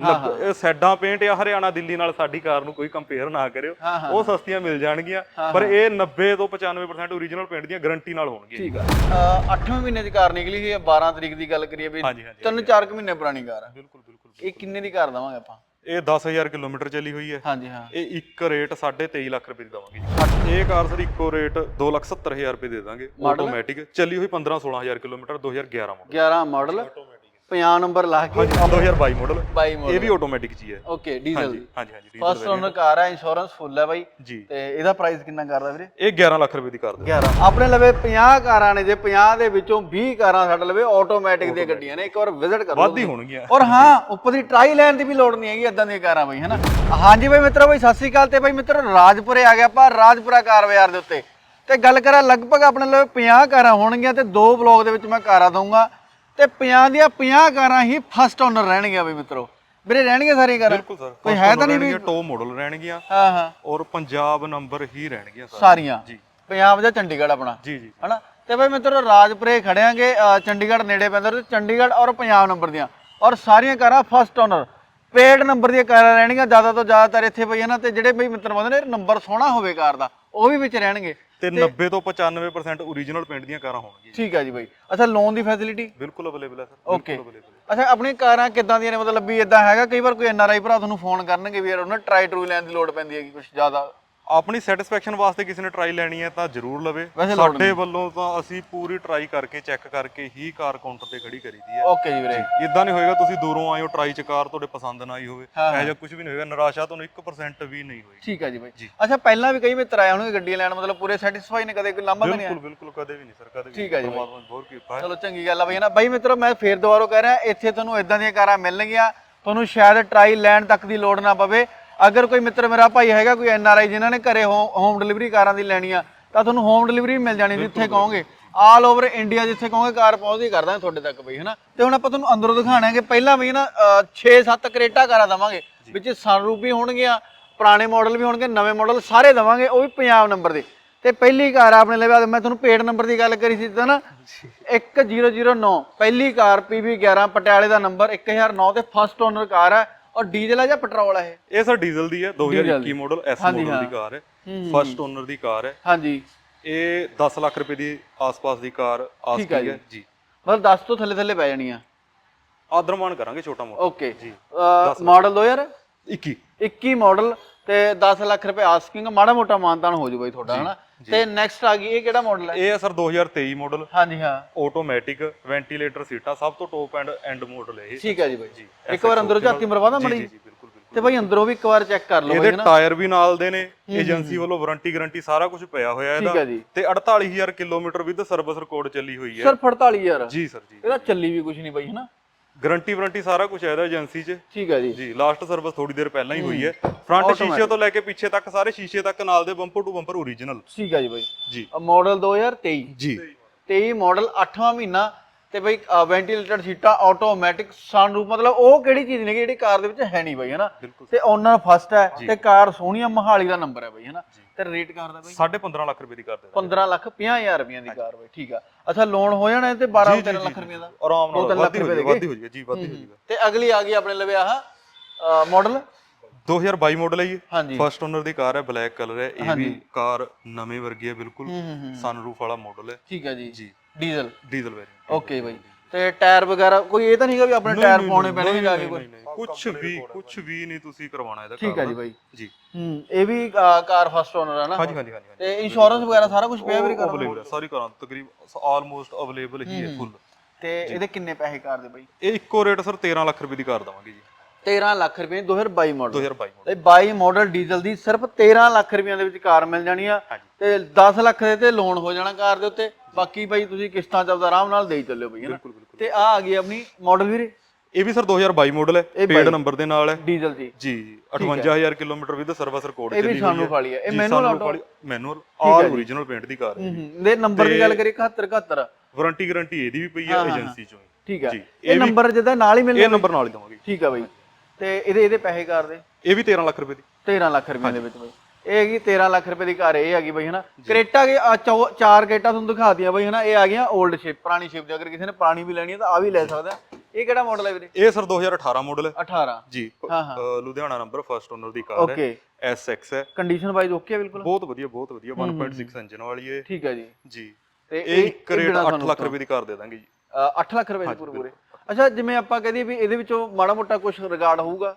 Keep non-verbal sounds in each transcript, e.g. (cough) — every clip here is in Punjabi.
ਲੱਗ- ਇਹ ਸੈਡਾਂ ਪੇਂਟ ਆ ਹਰਿਆਣਾ ਦਿੱਲੀ ਨਾਲ ਸਾਡੀ ਕਾਰ ਨੂੰ ਕੋਈ ਕੰਪੇਅਰ ਨਾ ਕਰਿਓ। ਹਾਂ। ਉਹ ਸਸਤੀਆਂ ਮਿਲ ਜਾਣਗੀਆਂ ਪਰ ਇਹ 90 ਤੋਂ 95% ਓਰੀਜਨਲ ਪੇਂਟ ਦੀਆਂ ਗਾਰੰਟੀ ਨਾਲ ਹੋਣਗੀਆਂ ਠੀਕ ਆ। 8ਵੇਂ ਮਹੀਨੇ ਦੀ ਕਾਰ ਨਿਕਲੀ ਸੀ 12 ਤਰੀਕ ਦੀ ਗੱਲ ਕਰੀਏ ਵੀ ਹਾਂਜੀ, ਹਾਂਜੀ, ਤਿੰਨ ਚਾਰ ਕੁ ਮਹੀਨੇ ਪੁਰਾਣੀ ਕਾਰ ਆ। ਬਿਲਕੁਲ ਬਿਲਕੁਲ ਇਹ ਕਿੰਨੇ ਦੀ ਕਾਰ ਦਵਾਂਗੇ ਆਪਾਂ? ਇਹ 10000 ਕਿਲੋਮੀਟਰ ਚੱਲੀ ਹੋਈ ਹੈ। ਹਾਂਜੀ ਹਾਂ। ਇਹ ਇੱਕ ਰੇਟ 23.5 ਲੱਖ ਰੁਪਏ ਦੀ ਦਵਾਂਗੇ ਜੀ। ਇਹ ਕਾਰ ਸਰ ਇੱਕੋ ਰੇਟ 270000 ਰੁਪਏ ਦੇ ਦਾਂਗੇ। ਆਟੋਮੈਟਿਕ ਚੱਲੀ ਹੋਈ 15 16000 ਕਿਲੋਮੀਟਰ 2011 ਮਾਡਲ 11 ਮਾਡਲ 50 ਨੰਬਰ ਲਾ ਕੇ। ਹਾਂਜੀ 2022 ਮਾਡਲ 22 ਇਹ ਮਾਡਲ ਵੀ ਆਟੋਮੈਟਿਕ ਚ ਹੀ ਓਕੇ ਡੀਜ਼ਲ ਹਾਂਜੀ ਹਾਂਜੀ ਫਸਟ ਓਨਰ ਕਾਰ ਹੈ ਇੰਸ਼ੋਰੈਂਸ ਫੁੱਲ ਹੈ ਬਾਈ। ਜੀ। ਤੇ ਇਹਦਾ ਪ੍ਰਾਈਸ ਕਿੰਨਾ ਕਰਦਾ ਵੀਰੇ? ਇਹ 11 ਲੱਖ ਰੁਪਏ ਦੀ ਕਾਰ ਦੇ। 11 ਆਪਣੇ ਲਵੇ 50 ਕਾਰਾਂ ਨੇ ਜੇ 50 ਦੇ ਵਿੱਚੋਂ 20 ਕਾਰਾਂ ਸਾਡੇ ਲਵੇ ਆਟੋਮੈਟਿਕ ਦੀਆਂ ਗੱਡੀਆਂ ਨੇ ਇੱਕ ਵਾਰ ਵਿਜ਼ਿਟ ਕਰੋ ਵੱਧ ਹੀ ਹੋਣਗੀਆਂ। ਔਰ ਹਾਂ ਉੱਪਰ ਦੀ ਟਰਾਈ ਲੈਣ ਦੀ ਵੀ ਲੋੜ ਨਹੀਂ ਹੈਗੀ ਇਦਾਂ ਦੀਆਂ ਕਾਰਾਂ ਬਈ ਹਨਾ? ਹਾਂਜੀ ਬਈ ਮਿੱਤਰੋ ਬਈ ਸਤਿ ਸ੍ਰੀ ਅਕਾਲ ਤੇ ਬਈ ਮਿੱਤਰੋ ਰਾਜਪੁਰੇ ਆ ਗਿਆ ਆਪਾਂ ਰਾਜਪੁਰਾ ਕਾਰ ਬਾਜ਼ਾਰ ਦੇ ਉੱਤੇ। ਤੇ ਗੱਲ ਕਰਾਂ ਲਗਭਗ ਆਪਣੇ ਲਵੇ 50 ਕਾਰਾਂ ਹੋਣਗੀਆਂ ਤੇ ਦੋ ਬਲੌਗ ਦੇ ਵਿੱਚ ਮੈਂ ਕਾਰਾਂ ਦਊਂਗਾ। ਤੇ 50 ਦੀਆਂ 50 ਕਾਰਾਂ ਹੀ ਫਸਟ ਓਨਰ ਰਹਿਣਗੀਆਂ ਬਈ ਮਿੱਤਰੋ। ਵੀਰੇ ਰਹਿਣਗੀਆਂ ਸਾਰੀਆਂ ਕਾਰਾਂ? ਬਿਲਕੁਲ ਸਰ ਕੋਈ ਹੈ ਤਾਂ ਨਹੀਂ ਵੀ? ਟੋ ਮਾਡਲ ਰਹਿਣਗੀਆਂ ਹਾਂ ਹਾਂ। ਔਰ ਪੰਜਾਬ ਨੰਬਰ ਹੀ ਰਹਿਣਗੀਆਂ ਸਰ ਸਾਰੀਆਂ? ਜੀ। ਪੰਜਾਬ ਜਾਂ ਚੰਡੀਗੜ੍ਹ ਆਪਣਾ? ਜੀ ਜੀ। ਹਨਾ? ਤੇ ਬਈ ਮਿੱਤਰੋ ਰਾਜਪੁਰੇ ਖੜਿਆਂਗੇ ਚੰਡੀਗੜ੍ਹ ਨੇੜੇ ਪੈਂਦਾ ਤੇ ਚੰਡੀਗੜ੍ਹ ਔਰ ਪੰਜਾਬ ਨੰਬਰ ਦੀਆਂ। ਔਰ ਸਾਰੀਆਂ ਕਾਰਾਂ ਫਸਟ ਓਨਰ ਪੇਡ ਨੰਬਰ ਦੀਆਂ ਕਾਰਾਂ ਰਹਿਣਗੀਆਂ ਜ਼ਿਆਦਾ ਤੋਂ ਜ਼ਿਆਦਾਤਰ ਇੱਥੇ ਬਈ ਹਨਾ ਤੇ ਜਿਹੜੇ ਬਈ ਮਿੱਤਰ ਬੰਦੇ ਨੇ ਨੰਬਰ ਸੋਹਣਾ ਹੋਵੇ ਕਾਰ ਦਾ ਉਹ ਵੀ ਵਿੱਚ ਰਹਿਣਗੇ। ਤੇ 90 ਤੋਂ 95% ਓਰੀਜਨਲ ਪੇਂਟ ਦੀਆਂ ਕਾਰਾਂ ਹੋਣਗੀਆਂ ਠੀਕ ਹੈ ਜੀ ਬਈ। ਅੱਛਾ ਲੋਨ ਦੀ ਫੈਸਿਲਿਟੀ ਬਿਲਕੁਲ ਅਵੇਲੇਬਲ ਹੈ ਸਰ ਓਕੇ ਅੱਛਾ ਆਪਣੀਆਂ ਕਾਰਾਂ ਕਿੱਦਾਂ ਦੀਆਂ ਨੇ? ਮਤਲਬ ਵੀ ਇਦਾਂ ਹੈਗਾ ਕਈ ਵਾਰ ਕੋਈ ਐਨਆਰਆਈ ਭਰਾ ਤੁਹਾਨੂੰ ਫੋਨ ਕਰਨਗੇ ਵੀ ਯਾਰ ਉਹਨਾਂ ਟਰਾਈ ਟਰੂ ਲੈਣ ਦੀ ਲੋੜ ਪੈਂਦੀ ਹੈਗੀ ਕੁਝ ਜ਼ਿਆਦਾ। ਆਪਣੀ ਸੈਟੀਸਫੈਕਸ਼ਨ ਵਾਸਤੇ ਕਿਸੇ ਨੇ ਟਰਾਈ ਲੈਣੀ ਹੈ ਤਾਂ ਜ਼ਰੂਰ ਲਵੇ। ਸਾਡੇ ਵੱਲੋਂ ਤਾਂ ਅਸੀਂ ਪੂਰੀ ਟਰਾਈ ਕਰਕੇ ਚੈੱਕ ਕਰਕੇ ਹੀ ਕਾਰ ਕਾਊਂਟਰ ਤੇ ਖੜੀ ਕਰੀਦੀ ਹੈ। ਓਕੇ ਜੀ ਵੀਰੇ। ਇਦਾਂ ਨਹੀਂ ਹੋਏਗਾ ਤੁਸੀਂ ਦੂਰੋਂ ਆਏ ਹੋ ਟਰਾਈ ਚ ਕਾਰ ਤੁਹਾਡੇ ਪਸੰਦ ਨਾ ਆਈ ਹੋਵੇ। ਇਹੋ ਜਿਹਾ ਕੁਝ ਵੀ ਨਹੀਂ ਹੋਏਗਾ ਨਿਰਾਸ਼ਾ ਤੁਹਾਨੂੰ 1% ਵੀ ਨਹੀਂ ਹੋਏਗੀ। ਠੀਕ ਹੈ ਜੀ ਬਈ। ਜੀ। ਅੱਛਾ ਪਹਿਲਾਂ ਵੀ ਕਈ ਮਿੱਤਰ ਆਏ ਹੋਣਗੇ ਗੱਡੀਆਂ ਲੈਣ ਮਤਲਬ ਪੂਰੇ ਸੈਟੀਸਫਾਈ ਨੇ ਕਦੇ ਕੋਈ ਲਾਂਭਾ ਨਹੀਂ ਆਇਆ? ਬਿਲਕੁਲ ਬਿਲਕੁਲ ਕਦੇ ਵੀ ਨਹੀਂ ਸਰ ਕਦੇ ਵੀ ਠੀਕ ਹੈ ਜੀ। ਪਰਮਾਤਮਾ ਬਹੁਤ ਕਿਰਪਾ ਹੈ। ਚਲੋ ਚੰਗੀ ਗੱਲ ਆ ਬਈ ਨਾ ਬਾਈ ਮਿੱਤਰੋ ਮੈਂ ਫੇਰ ਦੁਬਾਰਾ ਕਹਿ ਰਿਹਾ ਇੱਥੇ ਤੁਹਾਨੂੰ ਇਦਾਂ ਦੀਆਂ ਕਾਰਾਂ ਮਿਲਣਗੀਆਂ। ਤੁਹਾਨੂੰ ਸ਼ਾਇਦ ਟਰਾਈ ਲੈਣ ਤੱਕ ਦੀ ਲੋੜ ਨਾ ਪਵੇ। ਅਗਰ ਕੋਈ ਮਿੱਤਰ ਮੇਰਾ ਭਾਈ ਹੈਗਾ ਕੋਈ ਐਨ ਆਰ ਆਈ ਜਿਨ੍ਹਾਂ ਨੇ ਘਰੇ ਹੋਮ ਡਿਲੀਵਰੀ ਕਾਰਾਂ ਦੀ ਲੈਣੀ ਆ ਤਾਂ ਤੁਹਾਨੂੰ ਹੋਮ ਡਿਲੀਵਰੀ ਮਿਲ ਜਾਣੀ ਜਿੱਥੇ ਕਹੋਗੇ। ਆਲ ਓਵਰ ਇੰਡੀਆ ਜਿੱਥੇ ਕਹੋਗੇ ਕਾਰ ਪਹੁੰਚਦੀ ਕਰ ਦਾਂਗੇ ਤੁਹਾਡੇ ਤੱਕ ਬਈ ਹਨਾ? ਤੇ ਹੁਣ ਆਪਾਂ ਤੁਹਾਨੂੰ ਅੰਦਰੋਂ ਦਿਖਾਣਾ ਕਿ ਪਹਿਲਾਂ ਬਈ ਨਾ 6-7 ਕਰੇਟਾ ਕਾਰਾਂ ਦਵਾਂਗੇ ਵਿੱਚ ਸਨਰੂਪ ਵੀ ਹੋਣਗੀਆਂ ਪੁਰਾਣੇ ਮਾਡਲ ਵੀ ਹੋਣਗੇ ਨਵੇਂ ਮਾਡਲ ਸਾਰੇ ਦਵਾਂਗੇ ਉਹ ਵੀ ਪੰਜਾਬ ਨੰਬਰ ਦੇ। ਤੇ ਪਹਿਲੀ ਕਾਰ ਆਪਣੇ ਲਈ ਮੈਂ ਤੁਹਾਨੂੰ ਪੇਡ ਨੰਬਰ ਦੀ ਗੱਲ ਕਰੀ ਸੀ ਤਾਂ ਨਾ 1009 ਪਹਿਲੀ ਕਾਰ PV11 ਪਟਿਆਲੇ ਦਾ ਨੰਬਰ 1009 ਤੇ ਫਸਟ ਓਨਰ ਕਾਰ ਹੈ ਔਰ ਡੀਜ਼ਲ ਹੈ ਜਾਂ ਪੈਟਰੋਲ ਹੈ ਇਹ? ਇਹ ਸਰ ਡੀਜ਼ਲ ਦੀ ਹੈ 2021 ਮਾਡਲ ਐਸ ਮਾਡਲ ਦੀ। ਕਾਰ ਹੈ। ਫਰਸਟ ਓਨਰ ਦੀ ਕਾਰ ਹੈ। ਹਾਂਜੀ। ਇਹ 10 ਲੱਖ ਰੁਪਏ ਦੀ ਆਸ-ਪਾਸ ਦੀ ਕਾਰ ਆਸਕੀ ਹੈ? ਜੀ। ਮਤਲਬ 10 ਤੋਂ ਥੱਲੇ ਥੱਲੇ ਪੈ ਜਾਣੀ ਆ? ਆਦਰਮਾਨ ਕਰਾਂਗੇ ਛੋਟਾ ਮੋਟਾ। ਓਕੇ। ਮਾਡਲ 2000 21 21 ਮਾਡਲ ਤੇ 10 ਲੱਖ ਰੁਪਏ ਆਸਕਿੰਗ ਮਾੜਾ ਮੋਟਾ ਮਾਨਤਾਨ ਹੋ ਜੂ ਬਈ ਤੁਹਾਡਾ ਹਨਾ? ਤੇ ਨੈਕਸਟ ਆ ਗਈ ਇਹ ਕਿਹੜਾ ਮਾਡਲ ਹੈ? ਇਹ ਹੈ ਸਰ 2023 ਮਾਡਲ ਹਾਂਜੀ ਹਾਂ। ਆਟੋਮੈਟਿਕ ਵੈਂਟੀਲੇਟਰ ਸੀਟਾਂ ਸਭ ਤੋਂ ਟੌਪ ਐਂਡ ਐਂਡ ਮਾਡਲ ਹੈ ਇਹ। ਠੀਕ ਹੈ ਜੀ ਬਾਈ। ਇੱਕ ਵਾਰ ਅੰਦਰੋਂ ਝਾਤੀ ਮਰਵਾਦਾ ਜੀ ਮੜੀ? ਜੀ ਬਿਲਕੁਲ ਬਿਲਕੁਲ। ਤੇ ਬਾਈ ਅੰਦਰੋਂ ਵੀ ਇੱਕ ਵਾਰ ਚੈੱਕ ਕਰ ਲਓ ਇਹਦੇ ਟਾਇਰ ਵੀ ਨਾਲ ਦੇ ਨੇ ਏਜੰਸੀ ਵੱਲੋਂ ਵਾਰੰਟੀ ਗਾਰੰਟੀ ਸਾਰਾ ਕੁਝ ਪਿਆ ਹੋਇਆ ਇਹਦਾ। ਜੀ। ਤੇ 48000 ਕਿਲੋਮੀਟਰ ਵਿਦ ਸਰਵਿਸ ਰਿਕਾਰਡ ਚੱਲੀ ਹੋਈ ਹੈ। ਸਿਰਫ 48000 ਜੀ ਸਰ ਜੀ। ਇਹਦਾ ਚੱਲੀ ਵੀ ਕੁਝ ਨਹੀਂ ਬਾਈ ਹਨਾ? ਗਾਰੰਟੀ ਵਾਰੰਟੀ ਸਾਰਾ ਕੁਝ ਹੈ ਇਹਦਾ ਏਜੰਸੀ 'ਚ। ਠੀਕ ਹੈ ਜੀ। ਜੀ ਲਾਸਟ ਸਰਵਿਸ ਥੋੜੀ ਦੇਰ ਪਹਿਲਾਂ ਹੀ ਹੋਈ ਹੈ। ਫਰੰਟ ਸ਼ੀਸ਼ੇ ਤੋਂ ਲੈ ਕੇ ਪਿੱਛੇ ਤੱਕ ਸਾਰੇ ਸ਼ੀਸ਼ੇ ਤੱਕ ਨਾਲ ਦੇ ਬੰਪਰ ਟੂ ਬੰਪਰ ਓਰੀਜਨਲ ਠੀਕ ਹੈ ਜੀ ਬਾਈ। ਜੀ। ਮਾਡਲ 2023 ਜੀ। 23 ਮਾਡਲ 8ਵਾਂ ਮਹੀਨਾ ਤੇ ਬਈ ਵੈਂਟੀਲੇਟਰ ਸੀਟਾਂ ਆਟੋਮੈਟਿਕ ਸਨਰੂਫ ਮਤਲਬ ਉਹ ਕਿਹੜੀ ਚੀਜ਼ ਨੇ ਜਿਹੜੀ ਕਾਰ ਦੇ ਵਿੱਚ ਹੈ ਨਹੀਂ ਬਈ ਹਨਾ? ਤੇ ਓਨਰ ਫਸਟ ਹੈ ਤੇ ਕਾਰ ਸੋਹਣੀਆ ਮਹਾਲੀ ਦਾ ਨੰਬਰ ਹੈ ਬਈ ਹਨਾ? ਤੇ ਰੇਟ ਕਾਰ ਦਾ ਬਈ? 15.5 ਲੱਖ ਰੁਪਏ ਦੀ ਕਰ ਦੇ 15 ਲੱਖ 50000 ਰੁਪਈਆਂ ਦੀ ਕਾਰ ਬਈ ਠੀਕ ਆ। ਅੱਛਾ ਲੋਨ ਹੋ ਜਾਣਾ ਤੇ 12 13 ਲੱਖ ਰੁਪਈਆ ਦਾ? ਆਰਾਮ ਨਾਲ ਵਾਧੀ ਹੋ ਰੁਪਏ ਜਾਏਗਾ ਵਾਧੀ ਹੋ ਜਾਏਗਾ ਜੀ ਵਾਧੀ ਹੋ। ਜਾਏਗਾ ਤੇ ਅਗਲੀ ਆ ਗਈ ਆਪਣੇ ਲਵੇ ਆਹ ਮਾਡਲ 2022 ਮਾਡਲ ਹੈ ਹਾਂਜੀ। ਫਰਸਟ ਓਨਰ ਦੀ ਕਾਰ ਹੈ ਬਲੈਕ ਕਲਰ ਹੈ ਇਹ ਵੀ ਕਾਰ ਨਵੇਂ ਵਰਗੀ ਹੈ ਬਿਲਕੁਲ। ਸਨਰੂਫ ਵਾਲਾ ਮਾਡਲ ਹੈ। ਠੀਕ ਹੈ ਜੀ। ਜੀ। ਡੀਜ਼ਲ ਡੀਜ਼ਲ ਵੇਰੀਐਂਟ ਓਕੇ ਬਈ। ਤੇ ਟਾਇਰ ਵਗੈਰਾ ਕੋਈ ਇਹ ਤਾਂ ਨਹੀਂਗਾ ਵੀ ਆਪਣੇ ਟਾਇਰ ਪਾਉਣੇ ਪੈਣਗੇ ਜਾ ਕੇ ਕੋਈ? ਕੁਝ ਵੀ ਕੁਝ ਵੀ ਨਹੀਂ ਤੁਸੀਂ ਕਰਵਾਉਣਾ ਇਹਦਾ ਠੀਕ ਹੈ ਜੀ ਬਾਈ। ਜੀ। ਹੂੰ ਇਹ ਵੀ ਅ, ਕਾਰ ਫਸਟ ਓਨਰ ਹੈ ਨਾ? ਹਾਂਜੀ ਹਾਂਜੀ ਹਾਂਜੀ ਤੇ ਇੰਸ਼ੋਰੈਂਸ ਵਗੈਰਾ ਸਾਰਾ ਕੁਝ ਪਿਆ ਵੀਰੇ ਕਾਰ ਦਾ? ਅਵੇਲੇਬਲ ਹੈ ਸਾਰੀ ਕਾਰਾਂ ਤਕਰੀਬ ਆਲਮੋਸਟ ਅਵੇਲੇਬਲ ਹੀ ਹੈ ਫੁੱਲ ਤੇ ਇਹਦੇ ਕਿੰਨੇ ਪੈਸੇ ਕਾਰ ਦੇ ਬਾਈ? ਇਹ ਇੱਕੋ ਰੇਟ ਸਰ 13 ਲੱਖ ਰੁਪਏ ਦੀ ਕਰ ਦਵਾਂਗੇ ਜੀ। 13 ਲੱਖ ਰੁਪਏ 2022 ਮਾਡਲ 2022 ਮਾਡਲ ਤੇ 22 ਮਾਡਲ ਡੀਜ਼ਲ ਦੀ ਸਿਰਫ 13 ਲੱਖ ਰੁਪਈਆਂ ਦੇ ਵਿੱਚ ਕਾਰ ਮਿਲ ਜਾਣੀ ਆ। ਤੇ 10 ਲੱਖ ਦੇ ਤੇ ਲੋਨ ਹੋ ਜਾਣਾ ਕਾਰ ਦੇ ਉੱਤੇ। ਬਾਕੀ ਬਾਈ ਤੁਸੀਂ ਕਿਸ਼ਤਾਂ ਚ ਆਪਦਾ ਆਰਾਮ ਨਾਲ ਦੇਈ ਚੱਲਿਓ ਬਈ ਹਨਾ ਬਿਲਕੁਲ ਬਿਲਕੁਲ ਤੇ ਆ ਆ ਗਈ ਆਪਣੀ ਮਾਡਲ ਵੀਰੇ। ਇਹ ਵੀ ਸਰ 2022 ਮਾਡਲ ਹੈ ਪੇਡ ਨੰਬਰ ਦੇ ਨਾਲ ਹੈ। ਡੀਜ਼ਲ ਦੀ ਜੀ 58000 ਕਿਲੋਮੀਟਰ ਵਿਦ ਸਰਵਿਸ ਰਿਕਾਰਡ ਇਹ ਵੀ ਸਾਨੂੰ ਵਾਲੀ ਹੈ। ਇਹ manual auto manual all original paint ਦੀ ਕਾਰ ਹੈ ਹੂੰ ਦੇ ਨੰਬਰ ਦੀ ਗੱਲ ਕਰੀ 71 71 ਵਾਰੰਟੀ ਗਾਰੰਟੀ ਇਹਦੀ ਵੀ ਪਈ ਹੈ ਏਜੰਸੀ ਚੋਂ ਹੀ। ਠੀਕ ਹੈ। ਜੀ, ਇਹ ਨੰਬਰ ਜਿਹਦਾ ਨਾਲ ਹੀ ਮਿਲ ਇਹ ਨੰਬਰ ਨਾਲ ਹੀ ਦਵਾਂਗੇ। ਠੀਕ ਆ ਬਾਈ। ਤੇ ਇਹਦੇ ਇਹਦੇ ਪੈਸੇ ਕਾਰ ਦੇ? ਇਹ ਵੀ 13 ਲੱਖ ਰੁਪਏ ਦੀ। 13 ਲੱਖ ਰੁਪਏ ਦੇ ਵਿੱਚ ਬਈ। ਇਹ ਹੈਗੀ 13 ਲੱਖ ਰੁਪਏ ਦੀ ਕਾਰ ਇਹ ਹੈਗੀ ਬਈ ਹਨਾ? ਕਰੇਟਾ ਕੇ ਆ ਚੌ- ਚਾਰ ਕਰੇਟਾ ਤੁਹਾਨੂੰ ਦਿਖਾਤੀਆਂ ਬਈ ਹਨਾ? ਇਹ ਆ ਗਈਆਂ 올ਡ ਸ਼ੇਪ ਪੁਰਾਣੀ ਸ਼ੇਪ ਜੇ ਅਗਰ ਕਿਸੇ ਨੇ ਪੁਰਾਣੀ ਵੀ ਲੈਣੀ ਹੈ ਤਾਂ ਆ ਵੀ ਲੈ ਸਕਦਾ ਇਹ ਕਿਹੜਾ ਮਾਡਲ ਹੈ ਵੀਰੇ? ਇਹ ਸਰ 2018 ਮਾਡਲ ਹੈ। 18 ਜੀ। ਹਾਂ, ਹਾਂ। ਅ, ਲੁਧਿਆਣਾ ਨੰਬਰ ਫਰਸਟ ਓਨਰ ਦੀ ਕਾਰ ਹੈ। ਓਕੇ SX ਹੈ। ਕੰਡੀਸ਼ਨ ਵਾਈਜ਼ ਓਕੇ ਹੈ ਬਿਲਕੁਲ? ਬਹੁਤ ਵਧੀਆ ਬਹੁਤ ਵਧੀਆ। 1.6 ਇੰਜਨ ਵਾਲੀ ਹੈ ਠੀਕ ਹੈ ਜੀ। ਜੀ। ਤੇ ਇਹ ਇੱਕ ਰੇਟ ਬਿਨਾਂ 8 ਤੁਹਾਨੂੰ ਲੱਖ ਰੁਪਏ ਦੀ ਕਾਰ ਦੇ ਦਾਂਗੇ ਜੀ। ਅ, 8 ਲੱਖ ਰੁਪਏ ਦੇ ਪੂਰੇ ਪੂਰੇ। ਅੱਛਾ ਜਿਵੇਂ ਆਪਾਂ ਕਹਦੇ ਵੀ ਇਹਦੇ ਵਿੱਚੋਂ ਮਾੜਾ ਮੋਟਾ ਕੁਝ ਰਿਗਾਰਡ ਹੋਊਗਾ?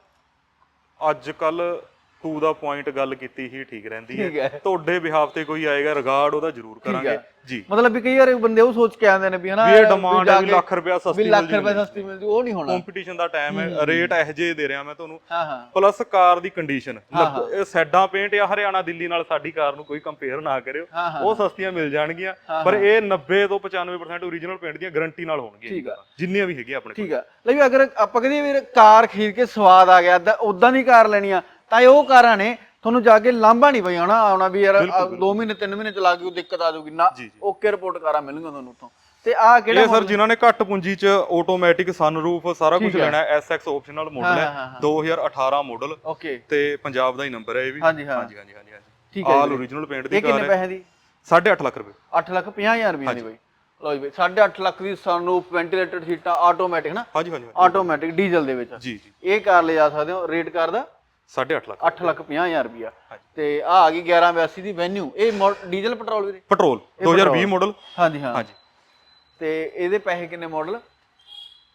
ਅੱਜ ਕੱਲ ਟੂ ਦਾ ਪੁਆਇੰਟ ਗੱਲ ਕੀਤੀ ਹੀ ਠੀਕ ਰਹਿੰਦੀ ਠੀਕ ਹੈ। ਹੈ। ਤੁਹਾਡੇ ਬਿਹਾਫ ਤੇ ਕੋਈ ਆਏਗਾ ਰਿਗਾਰਡ ਉਹਦਾ ਜ਼ਰੂਰ ਕਰਾਂਗੇ ਹੈ। ਜੀ। ਮਤਲਬ ਵੀ ਕਈ ਵਾਰ ਬੰਦੇ ਉਹ ਸੋਚ ਕੇ ਆਉਂਦੇ ਨੇ ਵੀ ਹਨਾ ਵੀ ਇਹ ਵੀ ਡਿਮਾਂਡ ਜਾ ਹੈ ਵੀ ਕੇ ਲੱਖ ਰੁਪਇਆ ਵੀ ਸਸਤੀ ਲੱਖ ਮਿਲ ਸਸਤੀ ਮਿਲ ਜੂ ਉਹ ਨਹੀਂ ਹੋਣਾ। ਕੰਪੀਟੀਸ਼ਨ ਦਾ ਟਾਈਮ ਹੈ ਰੇਟ ਇਹ ਜੇ ਦੇ ਰਿਹਾ ਮੈਂ ਤੁਹਾਨੂੰ। ਹਾਂ ਹਾਂ। ਪਲੱਸ ਕਾਰ ਦੀ ਕੰਡੀਸ਼ਨ ਸੈਡਾਂ ਪੇਂਟ ਜਾਂ ਹਰਿਆਣਾ ਦਿੱਲੀ ਨਾਲ ਸਾਡੀ ਕਾਰ ਨੂੰ ਕੋਈ ਕੰਪੇਅਰ ਨਾ ਕਰਿਓ। ਹਾਂ, ਹਾਂ। ਉਹ ਸਸਤੀਆਂ ਮਿਲ ਜਾਣਗੀਆਂ। ਹਾਂ, ਪਰ ਇਹ 90 ਤੋਂ 95% ਓਰੀਜਨਲ ਪੇਂਟ ਦੀਆਂ ਗਾਰੰਟੀ ਨਾਲ ਹੋਣਗੀਆਂ ਠੀਕ ਆ। ਜਿੰਨੀਆਂ ਵੀ ਹੈਗੀਆਂ ਆਪਣੇ ਕੋਲ। ਠੀਕ ਆ। ਲੈ ਵੀ ਅਗਰ ਆਪਾਂ ਕਹਦੇ ਵੀ ਕਾਰ ਖਰੀਦ ਕੇ ਸਵਾਦ ਆ ਗਿਆ ਉਦਾਂ ਦੀ ਕਾਰ ਲੈਣੀ ਆ। ਤਾਂ ਇਹ ਉਹ ਕਾਰਾਂ ਨੇ ਤੁਹਾਨੂੰ ਜਾ ਕੇ ਲਾਂਭਾ ਨਹੀਂ ਪਈ ਆਉਣਾ ਆਉਣਾ ਵੀ ਯਾਰ 2 ਮਹੀਨੇ 3 ਮਹੀਨੇ ਚਲਾ ਕੇ ਉਹ ਦਿੱਕਤ ਆ ਜਾਊਗੀ। ਨਾ। ਓਕੇ ਰਿਪੋਰਟ ਕਾਰਾਂ ਮਿਲਣਗੀਆਂ ਤੁਹਾਨੂੰ ਉੱਥੋਂ। ਤੇ ਆ ਕਿਹੜਾ ਇਹ ਸਰ ਜਿਨ੍ਹਾਂ ਨੇ ਘੱਟ ਪੂੰਜੀ ਚ ਆਟੋਮੈਟਿਕ ਸਨਰੂਫ ਸਾਰਾ ਕੁਝ। ਲੈਣਾ ਹੈ ਐਸਐਕਸ ਆਪਸ਼ਨਲ ਮਾਡਲ ਹਾਂ, ਹਾਂ, ਹੈ ਹਾਂ। 2018 ਮਾਡਲ ਓਕੇ। ਤੇ ਪੰਜਾਬ ਦਾ ਹੀ ਨੰਬਰ ਹੈ ਇਹ ਵੀ। ਹਾਂਜੀ। ਹਾਂਜੀ ਹਾਂਜੀ ਹਾਂਜੀ ਠੀਕ ਹੈ ਆਲ। ਓਰੀਜਨਲ ਪੇਂਟ ਦੀ ਇਹ ਕਾਰ ਕਿੰਨੇ ਹੈ। ਪੈਸੇ ਦੀ? 8.5 ਲੱਖ ਰੁਪਏ। 8 ਲੱਖ 50 ਹਜ਼ਾਰ ਰੁਪਏ ਦੀ ਬਈ। ਲਓ ਜੀ ਬਈ 8.5 ਲੱਖ ਦੀ ਸਨਰੂਫ ਵੈਂਟੀਲੇਟਡ ਸੀਟਾਂ ਆਟੋਮੈਟਿਕ ਨਾ? ਹਾਂਜੀ ਹਾਂਜੀ। ਆਟੋਮੈਟਿਕ ਡੀਜ਼ਲ ਦੇ ਵਿੱਚ। ਜੀ ਜੀ। ਇਹ ਕਾਰ ਲੈ ਜਾ ਸਕਦੇ ਹੋ ਰੇਟ ਕਾਰ ਦਾ? 8.5 ਲੱਖ 8 ਲੱਖ 50 ਹਜ਼ਾਰ ਰੁਪਿਆ ਹਾਂਜੀ। ਤੇ ਆ ਆ ਗਈ 1182 ਦੀ ਵੈਨਿਊ। ਇਹ ਮੋ- ਡੀਜ਼ਲ ਪੈਟਰੋਲ ਵੀਰੇ? ਪੈਟਰੋਲ 2020 ਮਾਡਲ ਹਾਂਜੀ ਹਾਂ। ਹਾਂਜੀ। ਤੇ ਇਹਦੇ ਪੈਸੇ ਕਿੰਨੇ ਮਾਡਲ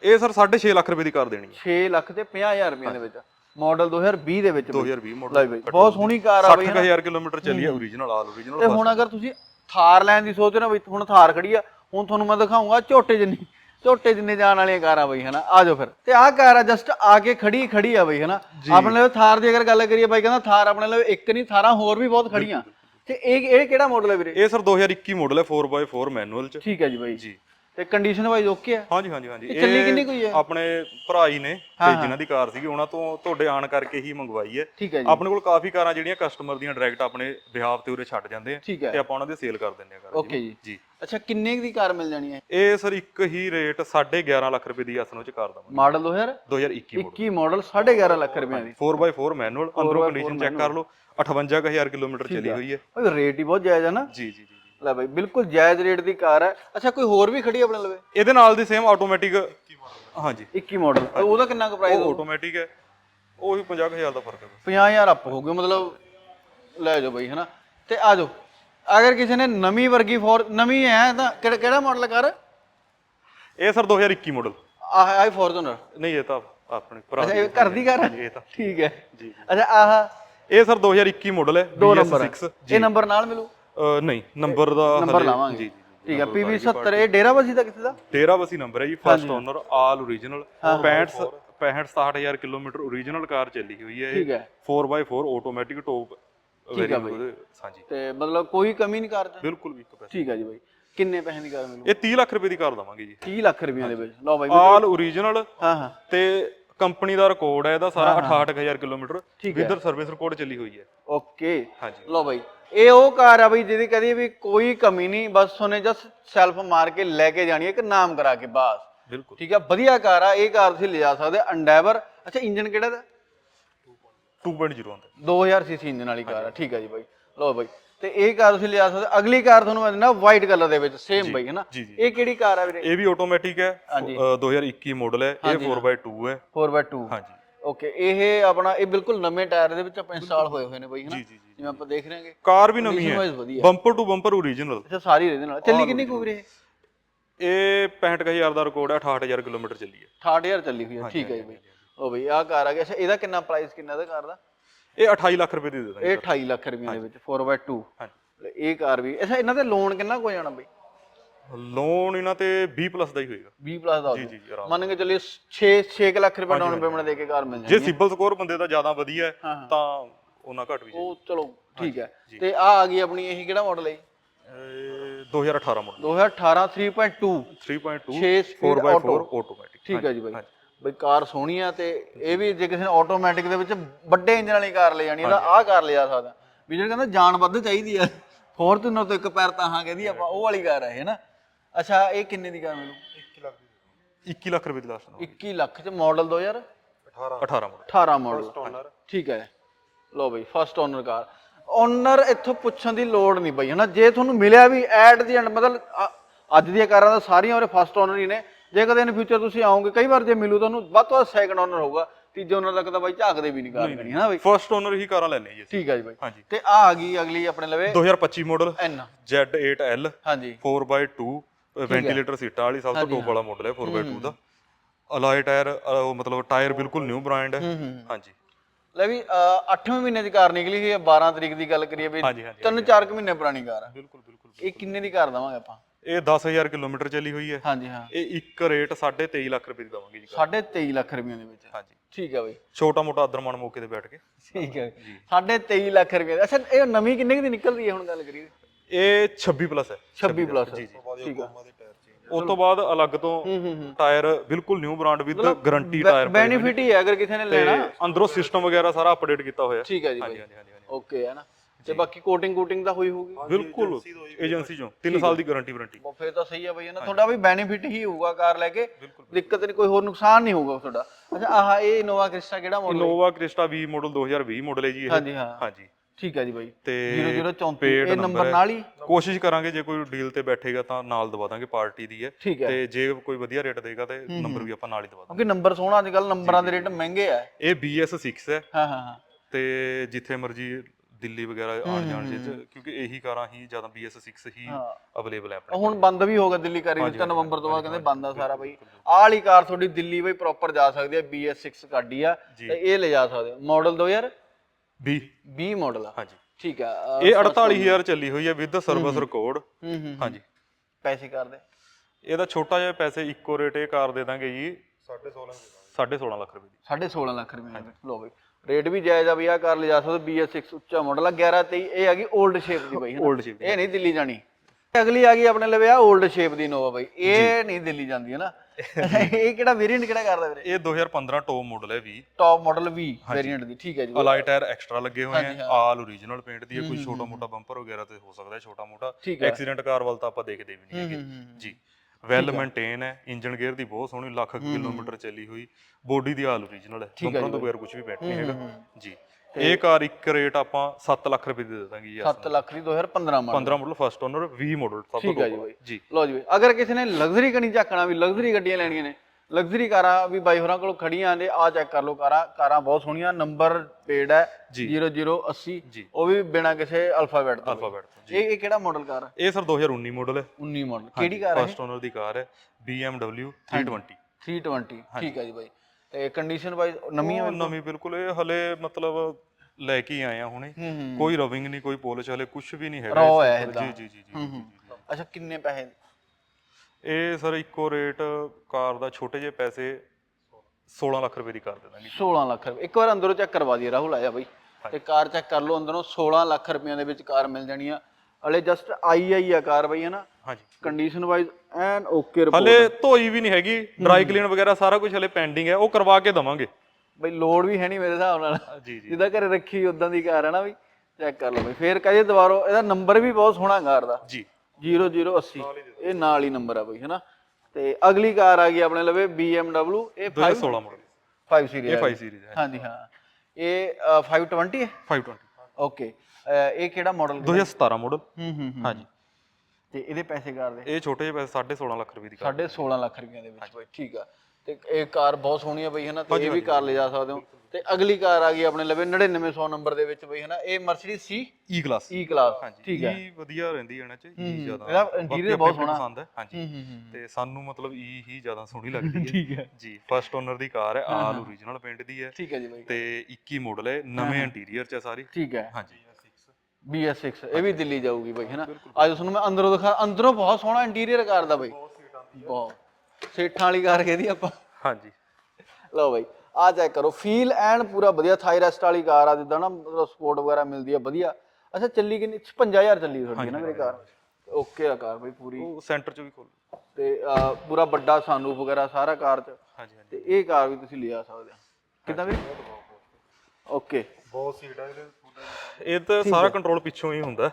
ਇਹ ਸਰ 6.5 ਲੱਖ ਰੁਪਏ ਦੀ ਕਾਰ ਦੇਣੀ ਹੈ। 6 ਲੱਖ ਤੇ 50 ਹਜ਼ਾਰ ਰੁਪਏ ਦੇ ਵਿੱਚ। ਮਾਡਲ 2020 ਦੇ ਵਿੱਚ ਬਈ। 2020 ਮਾਡਲ ਲੈ ਬਈ ਬਹੁਤ ਸੋਹਣੀ ਕਾਰ ਆ ਬਈ ਹਨਾ। 60000 ਕਿਲੋਮੀਟਰ ਚੱਲੀ ਹੈ। ਓਰੀਜਨਲ ਆਲ ਤੇ ਓਰੀਜਨਲ ਹੁਣ ਅਗਰ ਤੁਸੀਂ ਥਾਰ ਲੈਣ ਦੀ ਸੋਚ ਰਹੇ ਹੋ ਬਈ ਹੁਣ ਥਾਰ ਖੜੀ ਆ ਹੁਣ ਤੁਹਾਨੂੰ ਮੈਂ ਦਿਖਾਉਂਗਾ ਝੋਟੇ ਜਿੰਨੀ। ਝੋਟੇ ਜਿੰਨੇ ਜਾਣ ਵਾਲੀਆਂ ਕਾਰਾਂ ਬਈ ਹਨਾ? ਆ ਜਾਓ ਫਿਰ। ਤੇ ਆਹ ਕਾਰ ਆ ਜਸਟ ਆ ਕੇ ਖੜੀ ਖੜੀ ਆ ਬਈ ਹਨਾ? ਆਪਣੇ ਲਈ ਥਾਰ ਦੀ ਅਗਰ ਗੱਲ ਕਰੀਏ ਬਾਈ ਕਹਿੰਦਾ ਥਾਰ ਆਪਣੇ ਲਈ ਇੱਕ ਨਹੀਂ ਥਾਰਾਂ ਹੋਰ ਵੀ ਬਹੁਤ ਖੜੀਆਂ। ਤੇ ਇਹ ਇਹ ਕਿਹੜਾ ਮਾਡਲ ਹੈ ਵੀਰੇ? ਇਹ ਸਰ 2021 ਮਾਡਲ ਹੈ 4x4 ਮੈਨੂਅਲ ਚ। ਠੀਕ ਹੈ ਜੀ ਬਾਈ। ਜੀ। ਤੇ ਕੰਡੀਸ਼ਨ ਵਾਈਜ਼ ਓਕੇ ਆ? ਹਾਂਜੀ ਹਾਂਜੀ ਹਾਂਜੀ। ਇਹ ਚੱਲੀ ਕਿੰਨੀ ਕੁ ਹੋਈ ਹੈ? ਆਪਣੇ ਭਰਾ ਹੀ ਨੇ ਤੇ ਜਿਨ੍ਹਾਂ ਦੀ ਕਾਰ ਸੀਗੀ ਉਹਨਾਂ ਤੋਂ ਤੁਹਾਡੇ ਆਣ ਕਰਕੇ ਹੀ ਮੰਗਵਾਈ ਹੈ। ਠੀਕ ਹੈ ਜੀ। ਆਪਣੇ ਕੋਲ ਕਾਫੀ ਕਾਰਾਂ ਜਿਹੜੀਆਂ ਕਸਟਮਰ ਦੀਆਂ ਡਾਇਰੈਕਟ ਆਪਣੇ ਬਿਹਾਫ ਤੇ ਉਰੇ ਛੱਡ ਜਾਂਦੇ ਆ ਤੇ ਆਪਾਂ ਉਹਨਾਂ ਦੇ ਸੇਲ ਕਰ ਦਿੰਦੇ ਆ ਕਾਰ ਓਕੇ ਜੀ। ਜੀ। ਅੱਛਾ ਕਿੰਨੇ ਦੀ ਕਾਰ ਮਿਲ ਜਾਣੀ ਹੈ? ਇਹ ਸਰ ਇੱਕ ਹੀ ਰੇਟ 11.5 ਲੱਖ ਰੁਪਏ ਦੀ ਅਸਨੋ ਚ ਕਰ ਦਵਾਂਗੇ ਮਾਡਲ। 2000 2021 ਮਾਡਲ 21 ਮਾਡਲ 11.5 ਲੱਖ ਰੁਪਏ ਦੀ। 4x4 ਮੈਨੂਅਲ ਅੰਦਰੋਂ ਕੰਡੀਸ਼ਨ ਚੈੱਕ ਕਰ ਲਓ। 58000 ਕਿਲੋਮੀਟਰ ਚੱਲੀ ਹੋਈ ਹੈ। ਓਏ ਰੇਟ ਹੀ ਬਹੁਤ ਜਾਇਜ਼ ਹੈ ਨਾ। ਜੀ ਜੀ। ਲੈ ਬਾਈ ਬਿਲਕੁਲ ਜਾਇਜ਼ ਰੇਟ ਦੀ ਕਾਰ ਹੈ। ਅੱਛਾ ਕੋਈ ਹੋਰ ਵੀ ਖੜੀ ਆਪਣੇ ਲਵੇ? ਇਹਦੇ ਨਾਲ ਦੀ ਸੇਮ ਆਟੋਮੈਟਿਕ ਹਾਂਜੀ। 21 ਮਾਡਲ ਉਹਦਾ ਕਿੰਨਾ ਕੁ ਪ੍ਰਾਈਸ ਉਹ ਆਟੋਮੈਟਿਕ ਹੈ। ਉਹ ਵੀ 50000 ਦਾ ਫ਼ਰਕ ਹੈ 50000 ਅਪ ਹੋ ਗਿਆ ਮਤਲਬ ਲੈ ਜਾਓ ਬਾਈ ਹਨਾ? ਤੇ ਆ ਜਾਓ। ਅਗਰ ਕਿਸੇ ਨੇ ਨਵੀਂ ਵਰਗੀ ਫੋਰ ਨਵੀਂ ਹੈ ਤਾਂ ਕਿਹੜਾ ਕਿਹੜਾ ਮਾਡਲ ਕਰ? ਇਹ ਸਰ 2021 ਮਾਡਲ ਆਹ ਆਈ ਫੋਰਚੂਨਰ ਨਹੀਂ ਇਹ ਤਾਂ ਆਪਣੇ ਭਰਾ ਅੱਛਾ ਇਹ ਘਰ ਦੀ ਕਾਰ ਇਹ ਤਾਂ। ਠੀਕ ਹੈ। ਜੀ। ਅੱਛਾ ਆਹ ਇਹ ਸਰ 2021 ਮਾਡਲ ਹੈ ਦੋ ਨੰਬਰ BS6 ਇਹ ਨੰਬਰ ਨਾਲ ਮਿਲੂ। ਅ, ਨਹੀਂ ਨੰਬਰ ਦਾ ਨੰਬਰ ਹਲੇ- ਲਾਵਾਂਗੇ। ਜੀ ਠੀਕ ਹੈ PV 70 ਇਹ ਡੇਰਾ ਬਸੀ ਦਾ ਕਿੱਥੇ ਦਾ? 13 ਵਸੀ ਨੰਬਰ ਹੈ ਜੀ first owner all original 65 65 67000 kilometre original car ਚੱਲੀ ਹੋਈ ਹੈ ਠੀਕ ਇਹ ਹੈ 4x4 automatic top very good ਹਾਂਜੀ। ਤੇ ਮਤਲਬ ਕੋਈ ਕਮੀ ਨਹੀਂ ਕਾਰ ਚ ਬਿਲਕੁਲ ਵੀ ਪੈਸੇ ਠੀਕ ਹੈ ਜੀ ਬਾਈ। ਕਿੰਨੇ ਪੈਸੇ ਦੀ ਕਾਰ ਮਿਲੂ ਇਹ 30 ਲੱਖ ਰੁਪਏ ਦੀ ਕਾਰ ਦਵਾਂਗੇ ਜੀ। 30 ਲੱਖ ਰੁਪਈਆ ਦੇ ਵਿੱਚ। ਲਓ ਬਾਈ ਆਲ ਓਰੀਜਨਲ ਹਾਂ ਹਾਂ। ਤੇ ਕੰਪਨੀ ਦਾ ਰਿਕਾਰਡ ਹੈ ਇਹਦਾ ਸਾਰਾ 68000 ਕਿਲੋਮੀਟਰ ਠੀਕ ਹੈ। ਵਿਦਰ ਸਰਵਿਸ ਰਿਕਾਰਡ ਚੱਲੀ ਹੋਈ ਹੈ। ਓਕੇ। ਹਾਂਜੀ। ਲਓ ਬਾਈ ਇਹ ਉਹ ਕਾਰ ਆ ਬਈ ਜਿਹਦੀ ਕਦੀ ਵੀ ਕੋਈ ਕਮੀ ਨਹੀਂ ਬਸ ਉਹਨੇ ਜਸ ਸੈਲਫ ਮਾਰ ਕੇ ਲੈ ਕੇ ਜਾਣੀ ਹੈ ਇੱਕ ਨਾਮ ਕਰਾ ਕੇ ਬਸ। ਬਿਲਕੁਲ। ਠੀਕ ਆ ਵਧੀਆ ਕਾਰ ਆ ਇਹ ਕਾਰ ਤੁਸੀਂ ਲਿਜਾ ਸਕਦੇ ਅੰਡੈਵਰ ਅੱਛਾ ਇੰਜਨ ਕਿਹੜਾ ਦਾ 2.0 ਆਉਂਦਾ 2000 ਸੀਸੀ ਇੰਜਨ ਵਾਲੀ ਕਾਰ ਆ ਠੀਕ ਆ ਜੀ ਬਾਈ। ਲਓ ਬਾਈ ਤੇ ਇਹ ਕਾਰ ਤੁਸੀਂ ਲਿਜਾ ਸਕਦੇ ਅਗਲੀ ਕਾਰ ਤੁਹਾਨੂੰ ਮੈਂ ਦਿੰਦਾ ਵਾਈਟ ਕਲਰ ਦੇ ਵਿੱਚ ਸੇਮ ਬਾਈ ਹੈ ਨਾ। ਇਹ ਕਿਹੜੀ ਕਾਰ ਆ ਵੀਰੇ? ਇਹ ਵੀ ਆਟੋਮੈਟਿਕ ਹੈ। ਅ, 2021 ਮਾਡਲ ਹੈ ਇਹ 4x2 ਹੈ। 4x2 ਹਾਂਜੀ। ਓਕੇ ਇਹ ਆਪਣਾ ਇਹ ਬਿਲਕੁਲ ਨਵੇਂ ਟਾਇਰ ਦੇ ਵਿੱਚ ਆਪਾਂ ਇੰਸਟਾਲ ਹੋਏ ਹੋਏ ਨੇ ਬਾਈ ਹਨਾ? ਜਿਵੇਂ ਆਪਾਂ ਦੇਖ ਰਹੇ ਹਾਂਗੇ। ਕਾਰ ਵੀ ਨਵੀਂ ਹੈ। ਬੰਪਰ ਟੂ ਬੰਪਰ ਓਰੀਜਨਲ ਅੱਛਾ ਸਾਰੀ ਇਹਦੇ ਨਾਲ। ਚੱਲੀ ਕਿੰਨੀ ਕੁ ਵੀਰੇ ਇਹ? 65000 ਦਾ ਰਿਕਾਰਡ ਹੈ 68000 ਕਿਲੋਮੀਟਰ ਚੱਲੀ ਹੈ। 68000 ਚੱਲੀ ਹੋਈ ਹੈ ਠੀਕ ਹੈ ਜੀ ਬਾਈ। ਉਹ ਬਈ ਆਹ ਕਾਰ ਆ ਗਿਆ। ਅੱਛਾ ਇਹਦਾ ਕਿੰਨਾ ਪ੍ਰਾਈਸ ਕਿੰਨਾ ਦਾ ਕਾਰ ਦਾ? ਇਹ 28 ਲੱਖ ਰੁਪਏ ਦੀ ਦੇ ਦਾਂਗੇ। ਇਹ 28 ਲੱਖ ਰੁਪਏ ਦੇ ਵਿੱਚ 4x2 ਹਾਂਜੀ। ਇਹ ਕਾਰ ਵੀ ਅੱਛਾ ਇਹਨਾਂ ਦੇ ਲੋਨ ਕਿੰਨਾ ਕੁ ਜਾਣਾ ਬਈ? ਲੋਨ ਇਹਨਾਂ ਤੇ 20 ਪਲੱਸ ਦਾ ਹੀ ਹੋਏਗਾ। 20 ਪਲੱਸ ਦਾ ਜੀ ਜੀ ਜੀ ਆਰਾਮ ਮੰਨ ਕੇ ਚੱਲੀਏ 6 6 ਲੱਖ ਰੁਪਏ ਡਾਊਨ ਪੇਮੈਂਟ ਦੇ ਕੇ ਕਾਰ ਮਿਲ ਜੇ ਜਾਣੀ ਸਿਬਲ ਸਕੋਰ ਬੰਦੇ ਦਾ ਜ਼ਿਆਦਾ ਵਧੀਆ ਹੈ ਹਾਂ, ਹਾਂ। ਤਾਂ ਉਹਨਾਂ ਘੱਟ ਵੀ ਉਹ ਚਲੋ ਠੀਕ ਹੈ। ਤੇ ਆ ਆ ਗਈ ਆਪਣੀ ਇਹ ਕਿਹੜਾ ਮਾਡਲ ਹੈ ਇਹ 2018 model 2018 3.2 3.2 6 speed 4x4 auto automatic ਠੀਕ ਹੈ ਜੀ ਬਾਈ। ਬਈ ਕਾਰ ਸੋਹਣੀ ਆ ਤੇ ਇਹ ਵੀ ਜੇ ਕਿਸੇ ਨੇ ਆਟੋਮੈਟਿਕ ਦੇ ਵਿੱਚ ਵੱਡੇ ਇੰਜਨ ਵਾਲੀ ਕਾਰ ਲੈ ਜਾਣੀ ਤਾਂ ਆਹ ਕਾਰ ਲਿਆ ਸਕਦਾ। ਵੀ ਜਿਹੜਾ ਕਹਿੰਦਾ ਜਾਨ ਵੱਧ ਚਾਹੀਦੀ ਆ ਫੋਰਚੂਨਰ ਤੋਂ ਇੱਕ ਪੈਰ ਤਾਂ ਹਾਂ ਕਹਿੰਦੀ ਆਪਾਂ ਉਹ ਵਾਲੀ ਕਾਰ ਆ ਇਹ ਨਾ। ਅੱਛਾ ਇਹ ਕਿੰਨੇ ਦੀ ਕਾਰ ਮੈਨੂੰ? 21 ਲੱਖ ਰੁਪਏ ਦੀ ਲਾਸਟ 21 ਲੱਖ ਚ ਮਾਡਲ 2018 18 ਮਾਡਲ ਮਾਡਲ ਠੀਕ ਹੈ। ਲਓ ਬਈ ਫਸਟ ਓਨਰ ਕਾਰ। ਓਨਰ ਇੱਥੋਂ ਪੁੱਛਣ ਦੀ ਲੋੜ ਨਹੀਂ ਬਈ ਹਨਾ? ਜੇ ਤੁਹਾਨੂੰ ਮਿਲਿਆ ਵੀ ਐਟ ਦੀ ਐਂਡ ਮਤਲਬ ਅੱਜ ਦੀਆਂ ਕਾਰਾਂ ਦਾ ਸਾਰੀਆਂ ਉਹਦੇ ਫਸਟ ਓਨਰ ਹੀ ਨੇ। ਜੇ ਕਦੇ ਇਨ ਫਿਊਚਰ ਤੁਸੀਂ ਆਓਗੇ ਕਈ ਵਾਰ ਜੇ ਮਿਲੂ ਤੁਹਾਨੂੰ ਵੱਧ ਤੋਂ ਵੱਧ ਸੈਕੰਡ ਓਨਰ ਹੋਊਗਾ। ਤੀਜੇ ਓਨਰ ਤੱਕ ਤਾਂ ਬਾਈ ਝਾਕਦੇ ਵੀ ਨਹੀਂ ਕਾਰ ਕਣੀ ਹੈ ਨਾ ਬਾਈ? ਫਰਸਟ ਓਨਰ ਹੀ ਕਾਰਾਂ ਲੈਣੇ ਜੀ ਠੀਕ ਹੈ ਜੀ ਬਾਈ। ਹਾਂਜੀ। ਤੇ ਆ ਆ ਗਈ ਅਗਲੀ ਆਪਣੇ ਲਵੇ 2025 ਮਾਡਲ ਐਨ Z8L ਹਾਂਜੀ। 4x2 ਵੈਂਟੀਲੇਟਰ ਸੀਟਾਂ ਵਾਲੀ ਸਭ ਤੋਂ ਟੋਪ ਵਾਲਾ ਮਾਡਲ ਹੈ 4x2 ਦਾ। ਅਲਾਈ ਟਾਇਰ ਉਹ ਮਤਲਬ ਟਾਇਰ ਬਿਲਕੁਲ ਨਿਊ ਬ੍ਰਾਂਡ ਹੈ। ਹਾਂਜੀ। ਲੈ ਵੀ 8ਵੇਂ ਮਹੀਨੇ ਦੀ ਕਾਰ ਨਿਕਲੀ ਸੀ 12 ਤਰੀਕ ਦੀ ਗੱਲ ਕਰੀਏ ਵੀ ਹਾਂਜੀ ਹਾਂਜੀ ਤਿੰਨ ਚਾਰ ਕੁ ਮਹੀਨੇ ਪੁਰਾਣੀ ਕਾਰ ਆ ਬਿਲਕੁਲ ਬਿਲਕੁਲ ਇਹ ਕਿੰਨੇ ਦੀ ਕਾਰ ਦਵਾਂਗੇ ਆਪਾਂ? ਇਹ 10000 ਕਿਲੋਮੀਟਰ ਚੱਲੀ ਹੋਈ ਹੈ। ਹਾਂਜੀ ਹਾਂ। ਇਹ ਇੱਕ ਰੇਟ 23.5 ਲੱਖ ਰੁਪਏ ਦੀ ਦਵਾਂਗੇ ਜੀ 23.5 ਲੱਖ ਰੁਪਏ ਦੇ ਵਿੱਚ। ਹਾਂਜੀ। ਠੀਕ ਹੈ ਬਾਈ। ਛੋਟਾ ਮੋਟਾ ਅਦਰਮਾਨ ਮੌਕੇ ਤੇ ਬੈਠ ਕੇ। ਠੀਕ ਹੈ। 23.5 ਲੱਖ ਰੁਪਏ। ਅੱਛਾ ਇਹ ਨਵੀਂ ਕਿੰਨੇ ਦੀ ਨਿਕਲਦੀ ਹੈ ਹੁਣ ਗੱਲ ਕਰੀਏ? ਇਹ 26 ਪਲੱਸ ਹੈ। 26 ਪਲੱਸ ਜੀ ਜੀ ਠੀਕ ਆ ਉਸ ਤੋਂ ਬਾਅਦ ਅਲੱਗ ਤੋਂ ਟਾਇਰ ਬਿਲਕੁਲ new brand with guarantee tyre. Benefit ਹੀ। ਹੈ ਅਗਰ ਕਿਸੇ ਨੇ ਲੈਣਾ। ਅੰਦਰੋਂ ਸਿਸਟਮ ਵਗੈਰਾ ਸਾਰਾ ਅਪਡੇਟ ਕੀਤਾ ਹੋਇਆ। ਠੀਕ ਹੈ ਜੀ ਹਾਂਜੀ। ਓਕੇ ਹੈ ਨਾ। ਤੇ ਬਾਕੀ ਕੋਟਿੰਗ ਕੋਟਿੰਗ ਤਾਂ ਹੋਈ ਹੋਊਗੀ। ਬਿਲਕੁਲ। ਏਜੰਸੀ ਚੋਂ। 3 ਸਾਲ ਦੀ ਗਾਰੰਟੀ ਵਾਰੰਟੀ ਉਹ ਫਿਰ ਤਾਂ ਸਹੀ ਹੈ ਬਈ ਨਾ। ਤੁਹਾਡਾ ਵੀ ਬੈਨੀਫਿਟ ਹੀ ਹੋਊਗਾ ਕਾਰ ਲੈ ਕੇ। ਦਿੱਕਤ ਨਹੀਂ ਕੋਈ ਹੋਰ ਨੁਕਸਾਨ ਨਹੀਂ ਹੋਊਗਾ ਤੁਹਾਡਾ। ਅੱਛਾ ਆਹ ਇਹ ਇਨੋਵਾ ਕ੍ਰਿਸਟਾ ਕਿਹੜਾ model Innova Crysta V model 2020 model ਹੈ ਜੀ ਇਹ। ਹਾਂਜੀ ਹਾਂ। ਹਾਂਜੀ। ਠੀਕ ਹੈ ਜੀ ਬਾਈ। ਤੇ 0034 paid ਇਹ ਨੰਬਰ ਨਾਲ ਹੀ ਕੋਸ਼ਿਸ਼ ਕਰਾਂਗੇ ਜੇ ਕੋਈ ਡੀਲ ਤੇ ਬੈਠੇਗਾ ਤਾਂ ਨਾਲ ਦਵਾ ਦਾਂਗੇ ਪਾਰਟੀ ਦੀ ਹੈ। ਠੀਕ ਹੈ। ਤੇ ਜੇ ਕੋਈ ਵਧੀਆ ਰੇਟ ਦੇਗਾ ਤੇ ਨੰਬਰ ਵੀ ਆਪਾਂ ਨਾਲ ਹੀ ਦਵਾ ਦਾਂਗੇ। ਕਿਉਂਕਿ ਨੰਬਰ ਸੋਹਣਾ ਅੱਜ ਕੱਲ ਨੰਬਰਾਂ ਦੇ ਰੇਟ ਮਹਿੰਗੇ ਆ। ਇਹ BS6 ਹੈ। ਹਾਂ ਹਾਂ ਹਾਂ। ਤੇ ਜਿੱਥੇ ਮਰਜ਼ੀ ਦਿੱਲੀ ਵਗੈਰਾ ਆਣ ਜਾਣ ਜੇ ਕਿਉਂਕਿ ਇਹੀ ਕਾਰਾਂ ਹੀ ਜ਼ਿਆਦਾ BS6 ਹੀ ਹਾਂ। ਅਵੇਲੇਬਲ ਹੈ ਆਪਣੇ ਹੁਣ ਬੰਦ ਵੀ ਹੋ ਗਿਆ ਦਿੱਲੀ ਕਰੀ 3 ਨਵੰਬਰ ਤੋਂ ਬਾਅਦ ਕਹਿੰਦੇ ਬੰਦ ਆ ਸਾਰਾ ਬਈ। ਆਹ ਵਾਲੀ ਕਾਰ ਤੁਹਾਡੀ ਦਿੱਲੀ ਬਈ ਪ੍ਰੋਪਰ ਜਾ ਸਕਦੀ ਹੈ BS6 ਗੱਡੀ ਆ ਤੇ ਇਹ ਲੈ ਜਾ ਸਕਦੇ ਹੋ। ਮਾਡਲ 2020 B ਮਾਡਲ ਆ। ਹਾਂਜੀ। ਠੀਕ ਆ ਅਹ, ਇਹ 48000 ਚੱਲੀ ਹੋਈ ਹੈ ਵਿਦ ਸਰਵਿਸ ਰਿਕਾਰਡ ਹੂੰ ਹੂੰ। ਹਾਂਜੀ। ਪੈਸੇ ਕਰਦੇ ਇਹਦਾ ਛੋਟਾ ਜਿਹਾ ਪੈਸੇ ਇੱਕੋ ਰੇਟ ਇਹ ਕਾਰ ਦੇ ਦਾਂਗੇ ਜੀ। 16.5 16 ਲੱਖ ਰੁਪਏ ਦੀ। 16.5 ਲੱਖ ਰੁਪਏ ਦੇ। ਲੋ ਬਈ ਰੇਟ ਵੀ ਜਾਇਜ਼ ਆ ਬਈ ਆ ਕਾਰ ਲੈ ਜਾ ਸਕਦੇ BS6 ਉੱਚਾ ਮਾਡਲ ਆ 11 23 ਇਹ ਹੈਗੀ 올ਡ ਸ਼ੇਪ ਦੀ ਬਈ Old shape ਇਹ ਨਹੀਂ ਦਿੱਲੀ ਜਾਣੀ। ਅਗਲੀ ਆ ਗਈ ਆਪਣੇ ਲਵੇ ਆ 올ਡ ਸ਼ੇਪ ਦੀ ਨੋਵਾ ਬਈ। ਇਹ ਨਹੀਂ ਦਿੱਲੀ ਜਾਂਦੀ ਹੈ ਨਾ ਇਹ ਕਿਹੜਾ ਵੇਰੀਐਂਟ ਕਿਹੜਾ ਕਰਦਾ ਵੀਰੇ? ਇਹ 2015 ਟੌਪ ਮਾਡਲ ਹੈ ਵੀ। ਟੌਪ ਮਾਡਲ V ਵੇਰੀਐਂਟ ਦੀ ਠੀਕ ਹੈ ਜੀ। ਅਲਾਈ ਟਾਇਰ ਐਕਸਟਰਾ ਲੱਗੇ ਹੋਏ ਆ ਆਲ ਓਰੀਜਨਲ ਪੇਂਟ ਦੀ ਹੈ ਕੋਈ ਛੋਟਾ ਮੋਟਾ ਬੰਪਰ ਵਗੈਰਾ ਤੇ ਹੋ ਸਕਦਾ ਹੈ ਛੋਟਾ ਮੋਟਾ। ਐਕਸੀਡੈਂਟ ਕਾਰ ਵੱਲ ਤਾਂ ਆਪਾਂ ਦੇਖਦੇ ਵੀ ਨਹੀਂ ਹੈਗੇ। ਜੀ। ਵੈਲ ਮੇਨਟੇਨ ਹੈ। ਇੰਜਨ ਗੇਅਰ ਦੀ ਬਹੁਤ ਸੋਹਣੀ ਲੱਖ ਕਿਲੋਮੀਟਰ ਚੱਲੀ ਹੋਈ। ਬੋਡੀ ਦੀ ਆਲ ਓਰੀਜਨਲ ਹੈ। ਬੰਪਰਾਂ ਤੋਂ ਬਗੈਰ ਕੁਝ ਵੀ ਬੈਠ ਨਹੀਂ ਹੈਗਾ। ਜੀ। ਇਹ ਕਾਰ ਇੱਕ ਰੇਟ ਆਪਾਂ 7 ਲੱਖ ਰੁਪਏ ਦੀ ਦੇ ਦਾਂਗੇ ਜੀ 7 ਲੱਖ ਦੀ 2015 model 15 model first owner 20 model ਸਭ ਤੋਂ ਠੀਕ ਹੈ ਜੀ ਬਾਈ। ਜੀ। ਲੋ ਜੀ ਬਾਈ ਅਗਰ ਕਿਸੇ ਨੇ ਲਗਜ਼ਰੀ ਕਣੀ ਝਾਕਣਾ ਵੀ ਲਗਜ਼ਰੀ ਗੱਡੀਆਂ ਲੈਣੀਆਂ ਨੇ ਲਗਜ਼ਰੀ ਕਾਰਾਂ ਵੀ ਬਾਈ ਹੋਰਾਂ ਕੋਲ ਖੜੀਆਂ ਨੇ ਆ ਚੈੱਕ ਕਰ ਲਓ ਕਾਰਾਂ ਕਾਰਾਂ ਬਹੁਤ ਸੋਹਣੀਆਂ ਨੰਬਰ ਪੇਡ ਹੈ ਜੀ। 0080 ਜੀ। ਉਹ ਵੀ ਬਿਨਾ ਕਿਸੇ ਅਲਫਾਬੈਟ ਤੋਂ ਅਲਫਾਬੈਟ ਤੋਂ ਇਹ ਇਹ ਕਿਹੜਾ ਮਾਡਲ ਕਾਰ ਹੈ? ਇਹ ਸਰ 2019 ਮਾਡਲ ਹੈ। 19 ਮਾਡਲ ਕਿਹੜੀ ਕਾਰ ਹੈ ਫਸਟ ਓਨਰ ਦੀ ਕਾਰ ਹੈ BMW 320 320 ਠੀਕ ਹੈ ਜੀ ਬਾਈ। ਤੇ ਕੰਡੀਸ਼ਨ ਵਾਈਜ਼ ਨਵੀਂ ਉਹ ਨਵੀਂ ਬਿਲਕੁਲ ਇਹ ਹਲੇ ਮਤਲਬ ਲੈ ਕੇ ਹੀ ਆਏ ਆ ਹੁਣੇ। ਹੂੰ ਹੂੰ। ਕੋਈ ਰਵਿੰਗ ਨਹੀਂ ਕੋਈ ਪੋਲਿਸ਼ ਹਲੇ ਕੁਝ ਵੀ ਨਹੀਂ ਹੈਗਾ Raw ਇਸ ਹੈ ਉੱਪਰ। ਏਦਾਂ। ਜੀ ਜੀ ਜੀ ਜੀ। ਹੂੰ ਹੂੰ। ਅੱਛਾ ਕਿੰਨੇ ਪੈਸੇ? ਇਹ ਸਰ ਇੱਕੋ ਰੇਟ ਕਾਰ ਦਾ ਛੋਟੇ ਜਿਹੇ ਪੈਸੇ 16 ਲੱਖ ਰੁਪਏ ਦੀ ਕਰ ਦੇ ਦਾਂਗੇ। 16 ਲੱਖ ਰੁਪਏ। ਇੱਕ ਵਾਰ ਅੰਦਰੋਂ ਚੈੱਕ ਕਰਵਾ ਦਈਏ ਰਾਹੁਲ ਆਇਆ ਬਾਈ। ਤੇ ਕਾਰ ਚੈੱਕ ਕਰ ਲਓ ਅੰਦਰੋਂ 16 ਲੱਖ ਰੁਪਈਆਂ ਦੇ ਵਿੱਚ ਕਾਰ ਮਿਲ ਜਾਣੀ ਆ। ਹਲੇ ਜਸਟ ਆਈ ਆਈ ਆ ਕਾਰ ਬਾਈ ਹੈ ਨਾ ਹਾਂਜੀ। ਕੰਡੀਸ਼ਨ ਵਾਈਜ਼ ਐਨ ਓਕੇ ਰਿਪੋਰਟ ਹਲੇ ਧੋਈ ਵੀ ਨਹੀਂ ਹੈਗੀ ਡਰਾਈ ਕਲੀਨ ਵਗੈਰਾ ਸਾਰਾ ਕੁਝ ਹਲੇ ਪੈਂਡਿੰਗ ਹੈ ਉਹ ਕਰਵਾ ਕੇ ਦਵਾਂਗੇ। ਬਈ ਲੋਡ ਵੀ ਹੈ ਨਹੀਂ ਮੇਰੇ ਹਿਸਾਬ ਨਾਲ। ਜੀ ਜੀ। ਜਿੱਦਾਂ ਘਰੇ ਰੱਖੀ ਉਦਾਂ ਦੀ ਕਾਰ ਹੈ ਨਾ ਬਈ? ਚੈੱਕ ਕਰ ਲਓ ਬਈ। ਫੇਰ ਕਹੇ ਦੁਬਾਰੋ ਇਹਦਾ ਨੰਬਰ ਵੀ ਬਹੁਤ ਸੋਹਣਾ ਕਾਰ ਦਾ। ਜੀ। 0080 ਇਹ ਨਾਲ ਹੀ ਨੰਬਰ ਆ ਬਈ ਹੈਨਾ? ਤੇ ਅਗਲੀ ਕਾਰ ਆ ਗਈ ਆਪਣੇ ਲਵੇ BMW ਇਹ 5 2016 ਮਾਡਲ 5 ਸੀਰੀਜ਼ ਇਹ 5 ਸੀਰੀਜ਼ ਹੈ ਹਾਂਜੀ ਹਾਂ। ਇਹ ਅ, 520 ਹੈ? 520 ਓਕੇ ਇਹ ਕਿਹੜਾ ਮਾਡਲ 2017 ਮਾਡਲ ਹੂੰ ਹੂੰ ਹੂੰ। ਹਾਂਜੀ। ਤੇ ਇਹਦੇ ਪੈਸੇ ਕਰਦੇ ਇਹ ਛੋਟੇ ਜਿਹੇ ਪੈਸੇ 16.5 ਲੱਖ ਰੁਪਏ ਦੀ ਕਾਰ। ਸਾਢੇ 16 ਲੱਖ ਰੁਪਏ ਦੇ ਵਿੱਚ ਬਈ ਠੀਕ ਆ। ਤੇ ਇਹ ਕਾਰ ਬਹੁਤ ਸੋਹਣੀ ਆ ਬਈ ਹਨਾ? ਤੇ ਇਹ ਵੀ ਕਾਰ ਲੈ ਜਾ ਸਕਦੇ ਹੋ। ਤੇ ਅਗਲੀ ਕਾਰ ਆ ਗਈ ਆਪਣੇ ਲਵੇ 9900 ਨੰਬਰ ਦੇ ਵਿੱਚ ਬਈ ਹਨਾ? ਇਹ ਮਰਸੀਡੀਜ਼ ਸੀ ਈ ਕਲਾਸ ਈ ਕਲਾਸ ਹਾਂਜੀ। ਠੀਕ ਹੈ ਈ ਵਧੀਆ ਰਹਿੰਦੀ ਹੈ ਇਹਨਾਂ ਚ ਈ ਜ਼ਿਆਦਾ। ਇਹਦਾ interior ਬਹੁਤ ਸੋਹਣਾ। ਪਸੰਦ ਹੈ। ਹਾਂਜੀ। ਤੇ ਸਾਨੂੰ ਮਤਲਬ ਈ ਹੀ ਜ਼ਿਆਦਾ ਸੋਹਣੀ (laughs) ਲੱਗਦੀ ਹੈ। ਠੀਕ ਹੈ ਜੀ ਫਸਟ ਓਨਰ ਦੀ ਕਾਰ ਹੈ ਆਲ ਓਰੀਜਨਲ ਪੇਂਟ ਦੀ ਹੈ। ਠੀਕ ਹੈ ਜੀ ਬਈ। ਤੇ 21 ਮਾਡਲ ਹੈ ਨਵੇਂ ਇੰਟੀਰੀਅਰ ਚ ਹੈ ਸਾਰੀ। ਠੀਕ ਹੈ ਹਾਂਜੀ। BS6 ਇਹ ਵੀ ਦਿੱਲੀ ਜਾਊਗੀ ਬਈ ਹੈਨਾ ਅੱਜ ਤੁਹਾਨੂੰ ਮੈਂ ਅੰਦਰੋਂ ਦਿਖਾ ਅੰਦਰੋਂ ਬਹੁਤ ਸੋਹਣਾ ਇੰਟੀਰੀਅਰ ਕਾਰ ਦਾ ਬਈ। ਬਹੁਤ ਸੇਠਾਂ ਵਾਲੀ ਕਾਰ ਕਹਿੰਦੀ ਆਪਾਂ? ਹਾਂਜੀ। ਲਓ ਬਈ ਆ ਚੈੱਕ ਕਰੋ ਫੀਲ ਐਨ ਪੂਰਾ ਵਧੀਆ ਥਾਈ ਰੈਸਟ ਵਾਲੀ ਕਾਰ ਆ ਜਿੱਦਾਂ ਨਾ ਮਤਲਬ ਸਪੋਰਟ ਵਗੈਰਾ ਮਿਲਦੀ ਆ ਵਧੀਆ। ਅੱਛਾ ਚੱਲੀ ਕਿੰਨੀ? 55000 ਚੱਲੀ ਤੁਹਾਡੀ ਨਾ ਮੇਰੀ ਕਾਰ? ਓਕੇ ਆ ਕਾਰ ਬਈ ਪੂਰੀ। ਉਹ ਸੈਂਟਰ ਚ ਵੀ ਖੋਲ ਤੇ ਪੂਰਾ ਵੱਡਾ ਸਾਨੂਫ ਵਗੈਰਾ ਸਾਰਾ ਕਾਰ ਚ। ਹਾਂਜੀ ਹਾਂਜੀ। ਤੇ ਇਹ ਕਾਰ ਵੀ ਤੁਸੀਂ ਲਿਆ ਸਕਦੇ ਹੋ। ਕਿਦਾਂ ਵੀ ਓਕੇ ਬਹੁਤ ਸੀਟ ਆ ਇਹਦੇ। ਇਹ ਤਾਂ ਸਾਰਾ ਕੰਟਰੋਲ ਪਿੱਛੋਂ ਹੀ ਹੁੰਦਾ।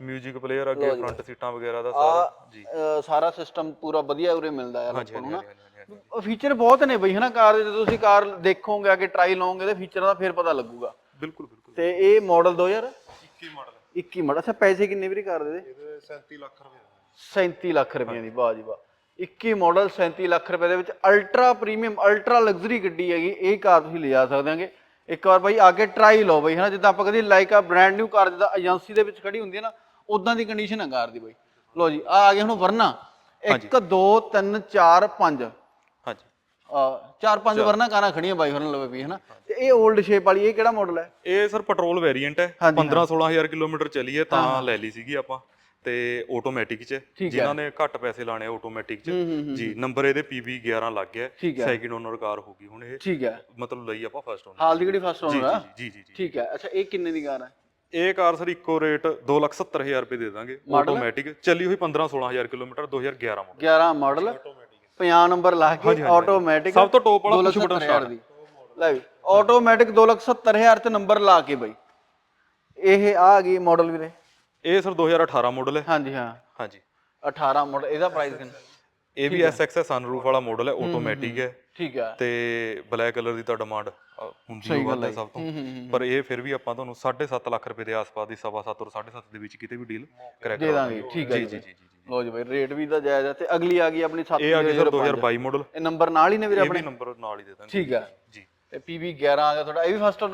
ਮਿਊਜ਼ਿਕ ਪਲੇਅਰ ਅੱਗੇ ਫਰੰਟ ਸੀਟਾਂ ਵਗੈਰਾ ਦਾ ਸਾਰਾ। ਜੀ ਸਾਰਾ ਸਿਸਟਮ ਪੂਰਾ ਵਧੀਆ ਉਰੇ ਮਿਲਦਾ ਯਾਰ ਆਪਾਂ ਨੂੰ। ਨਾ ਫੀਚਰ ਬਹੁਤ ਨੇ ਬਈ ਹਨਾ ਕਾਰ ਦੇ ਜਦੋਂ ਤੁਸੀਂ ਕਾਰ ਦੇਖੋਗੇ ਕਿ ਟਰਾਈ ਲਓਗੇ ਤੇ ਫੀਚਰਾਂ ਦਾ ਫਿਰ ਪਤਾ ਲੱਗੂਗਾ। ਬਿਲਕੁਲ ਬਿਲਕੁਲ। ਤੇ ਇਹ ਮਾਡਲ 2021 21 ਮਾਡਲ ਮਾਡਲ ਅੱਛਾ ਪੈਸੇ ਕਿੰਨੇ ਵੀਰੇ ਕਾਰ ਦੇ? ਦੇ ਇਹਦੇ 37 ਲੱਖ ਰੁਪਏ ਦਾ। 37 ਲੱਖ ਰੁਪਏ ਦੀ ਵਾਹ ਜੀ ਵਾਹ। 21 ਮਾਡਲ 37 ਲੱਖ ਰੁਪਏ ਦੇ ਵਿੱਚ ਅਲਟਰਾ ਪ੍ਰੀਮੀਅਮ ਅਲਟਰਾ ਲਗਜ਼ਰੀ ਗੱਡੀ ਹੈਗੀ ਇਹ ਕਾਰ ਤੁਸੀਂ ਲਿਜਾ ਸਕਦੇ ਹੋਗੇ। ਇੱਕ ਵਾਰ ਬਾਈ ਆ ਕੇ ਟਰਾਈ ਲਓ ਬਾਈ ਹਨਾ ਜਿੱਦਾਂ ਆਪਾਂ ਕਦੀ ਲਾਈਕ ਆ ਬ੍ਰਾਂਡ ਨਿਊ ਕਾਰ ਜਿੱਦਾਂ ਏਜੰਸੀ ਦੇ ਵਿੱਚ ਖੜੀ ਹੁੰਦੀ ਹੈ ਨਾ ਉਦਾਂ ਦੀ ਕੰਡੀਸ਼ਨ ਹੈ ਕਾਰ ਦੀ ਬਾਈ। ਲਓ ਜੀ ਆ ਆ ਗਏ ਹੁਣ ਵਰਨਾ। 1 2 3 4 5 ਹਾਂਜੀ। ਚਾਰ ਪੰਜ ਵਰਨਾ ਕਾਰਾਂ ਖੜੀਆਂ ਬਾਈ ਹੋਰਾਂ ਲਵੇ ਵੀ ਹਨਾ। ਤੇ ਇਹ 올ਡ ਸ਼ੇਪ ਵਾਲੀ ਇਹ ਕਿਹੜਾ ਮਾਡਲ ਹੈ? ਇਹ ਸਰ ਪੈਟਰੋਲ ਵੇਰੀਐਂਟ ਹੈ। 15 16000 ਕਿਲੋਮੀਟਰ ਚੱਲੀ ਹੈ ਤਾਂ ਲੈ ਲਈ ਸੀਗੀ ਆਪਾਂ। ਤੇ ਆਟੋਮੈਟਿਕ ਚ ਜਿਨ੍ਹਾਂ ਨੇ ਘੱਟ ਪੈਸੇ ਲਾਣੇ ਆਟੋਮੈਟਿਕ ਚ। ਜੀ ਨੰਬਰ ਇਹਦੇ PB 11 ਲੱਗ ਗਿਆ। ਠੀਕ ਹੈ। ਸੈਕਿੰਡ ਓਨਰ ਕਾਰ ਹੋ ਗਈ ਹੁਣ ਇਹ। ਠੀਕ ਹੈ। ਮਤਲਬ ਲਈ ਆਪਾਂ ਫਸਟ ਓਨਰ ਹਾਲ ਦੀ ਕਿਹੜੀ ਫਸਟ ਓਨਰ ਆ? ਜੀ ਜੀ ਜੀ ਠੀਕ ਹੈ। ਅੱਛਾ ਇਹ ਕਿੰਨੇ ਦੀ ਕਾਰ ਹੈ? ਇਹ ਕਾਰ ਸਰ ਇੱਕੋ ਰੇਟ 270000 ਰੁਪਏ ਦੇ ਦਾਂਗੇ। ਆਟੋਮੈਟਿਕ ਚੱਲੀ ਹੋਈ 15 16000 ਕਿਲੋਮੀਟਰ 2011 ਮਾਡਲ 11 ਮਾਡਲ 50 ਨੰਬਰ ਲਾ ਕੇ ਆਟੋਮੈਟਿਕ ਸਭ ਤੋਂ ਟੌਪ ਵਾਲਾ ਪੁਸ਼ ਬਟਨ ਸਟਾਰਟ ਦੀ। ਲੈ ਵੀ ਆਟੋਮੈਟਿਕ 270000 ਤੇ ਨੰਬਰ ਲਾ ਕੇ ਬਾਈ। ਇਹ ਆ ਗਈ ਮਾਡਲ ਵੀਰੇ। ਇਹ ਸਰ 2018 ਮਾਡਲ ਹੈ। ਹਾਂਜੀ ਹਾਂ। ਹਾਂਜੀ। 18 ਮਾਡਲ ਇਹਦਾ ਪ੍ਰਾਈਸ ਕਿੰਨਾ? ਇਹ ਵੀ SX ਹੈ। ਸਨਰੂਫ ਵਾਲਾ ਮਾਡਲ ਹੈ ਆਟੋਮੈਟਿਕ ਹੈ ਠੀਕ ਹੈ। ਤੇ ਬਲੈਕ ਕਲਰ ਦੀ ਤਾਂ ਡਿਮਾਂਡ ਹੁੰਦੀ ਹੋ ਵੱਧ ਹੈ ਸਭ ਤੋਂ। ਪਰ ਇਹ ਫਿਰ ਵੀ ਆਪਾਂ ਤੁਹਾਨੂੰ 7.5 ਲੱਖ ਰੁਪਏ ਦੇ ਆਸ-ਪਾਸ ਦੀ ਸਵਾ ਸੱਤ ਔਰ 7.5 ਦੇ ਵਿੱਚ ਕਿਤੇ ਵੀ ਡੀਲ ਕਰੈਕਟ ਦੇ ਦਾਂਗੇ ਠੀਕ ਹੈ ਜੀ ਜੀ। ਜੀ ਲੋ ਜੀ ਬਾਈ ਰੇਟ ਵੀ ਤਾਂ ਜਾਇਜ਼ ਹੈ ਤੇ ਅਗਲੀ ਆ ਗਈ ਆਪਣੀ 7 ਇਹ ਆ ਗਿਆ ਸਰ 2022 ਮਾਡਲ ਇਹ ਨੰਬਰ ਨਾਲ ਹੀ ਨੇ ਵੀਰੇ ਇਹ ਵੀ ਨੰਬਰ ਨਾਲ ਹੀ ਦੇ ਦਾਂਗੇ। ਠੀਕ ਹੈ। ਜੀ। ਤੇ PB 11 ਆ ਗਿਆ ਤੁਹਾਡਾ ਇਹ ਵੀ ਫਸਟ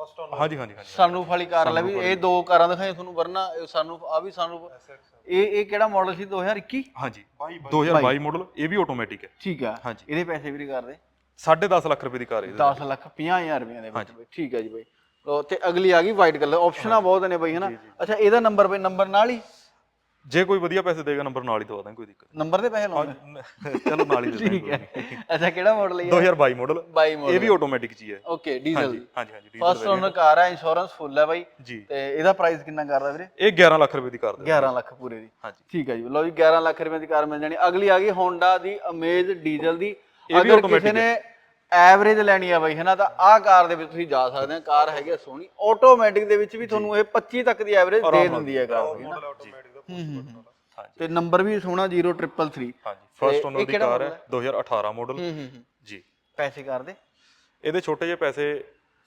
ਓਨਰ ਹਾਂਜੀ ਹਾਂਜੀ ਹਾਂਜੀ। ਸਨਰੂਫ ਵਾਲੀ ਕਾਰ ਲੈ ਵੀ ਇਹ ਦੋ ਕਾਰਾਂ ਦਿਖਾਈ ਤੁਹਾਨੂੰ ਵਰਨਾ ਸਨਰੂਫ ਆ ਵੀ ਸਨਰੂਫ ਇਹ ਇਹ ਕਿਹੜਾ ਮਾਡਲ ਸੀ 2021 ਹਾਂਜੀ। 2022 ਮਾਡਲ ਇਹ ਵੀ ਆਟੋਮੈਟਿਕ ਹੈ। ਠੀਕ ਆ। ਹਾਂਜੀ। ਇਹਦੇ ਪੈਸੇ ਵੀ ਨਹੀਂ ਕਰਦੇ 10.5 ਲੱਖ ਰੁਪਏ ਦੀ ਕਾਰ ਹੈ ਇਹਦੀ। 10 ਲੱਖ 50000 ਰੁਪਏ ਦੇ ਵਿੱਚ ਠੀਕ ਹੈ ਜੀ ਬਈ। ਤੇ ਅਗਲੀ ਆ ਗਈ ਵਾਈਟ ਕਲਰ ਆਪਸ਼ਨਾਂ ਬਹੁਤ ਨੇ ਬਈ ਹਨਾ? ਅੱਛਾ ਇਹਦਾ ਨੰਬਰ ਬਈ ਨੰਬਰ ਨਾਲ ਹੀ? ਜੇ ਕੋਈ ਵਧੀਆ ਪੈਸੇ ਦੇਗਾ ਨੰਬਰ ਨਾਲ ਹੀ ਦਵਾ ਦਾਂਗੇ ਕੋਈ ਦਿੱਕਤ ਨੰਬਰ ਦੇ ਪੈਸੇ ਨਹੀਂ ਚਲੋ ਨਾਲ ਹੀ ਦੇ ਦਾਂਗੇ ਠੀਕ ਹੈ। ਅੱਛਾ ਕਿਹੜਾ ਮਾਡਲ ਹੈ? 2022 ਮਾਡਲ 22 ਮਾਡਲ ਇਹ ਵੀ ਆਟੋਮੈਟਿਕ ਚ ਹੀ ਹੈ। ਓਕੇ ਡੀਜ਼ਲ ਹਾਂਜੀ ਹਾਂਜੀ ਡੀਜ਼ਲ ਫਸਟ ਓਨਰ ਕਾਰ ਹੈ ਇੰਸ਼ੋਰੈਂਸ ਫੁੱਲ ਹੈ ਬਾਈ। ਜੀ। ਤੇ ਇਹਦਾ ਪ੍ਰਾਈਸ ਕਿੰਨਾ ਕਰਦਾ ਵੀਰੇ? ਇਹ 11 ਲੱਖ ਰੁਪਏ ਦੀ ਕਾਰ ਦੇ। 11 ਲੱਖ ਪੂਰੇ ਦੀ। ਹਾਂਜੀ। ਠੀਕ ਹੈ ਜੀ। ਲਓ ਜੀ 11 ਲੱਖ ਰੁਪਏ ਦੀ ਕਾਰ ਮਿਲ ਜਾਣੀ। ਅਗਲੀ ਆ ਗਈ ਹੋਂਡਾ ਦੀ ਅਮੇਜ਼ ਡੀਜ਼ਲ ਦੀ। ਇਹ ਵੀ ਅਗਰ automatic ਕਿਸੇ ਨੇ ਐਵਰੇਜ ਲੈਣੀ ਆ ਬਾਈ ਹਨਾ ਤਾਂ ਆਹ ਕਾਰ ਦੇ ਵਿੱਚ ਤੁਸੀਂ ਜਾ ਸਕਦੇ ਆ ਕਾਰ ਹੈਗੀ ਆ ਸੋਹਣੀ। ਆਟੋਮੈਟਿਕ ਦੇ ਵਿੱਚ ਵੀ ਤੁਹਾਨੂੰ ਇਹ 25 ਤੱਕ ਦੀ ਐਵਰੇਜ ਦੇ ਦਿੰਦੀ ਹੈ ਕਾਰ ਦੀ ਹਨਾ। ਹਾਂਜੀ। ਤੇ ਨੰਬਰ ਵੀ ਸੋਹਣਾ 0333 ਹਾਂਜੀ ਫਰਸਟ ਓਨਰ ਦੀ ਕਾਰ ਹੈ? 2018 ਮਾਡਲ ਹੂੰ ਹੂੰ ਹੂੰ। ਜੀ। ਪੈਸੇ ਕਰਦੇ ਇਹਦੇ ਛੋਟੇ ਜਿਹੇ ਪੈਸੇ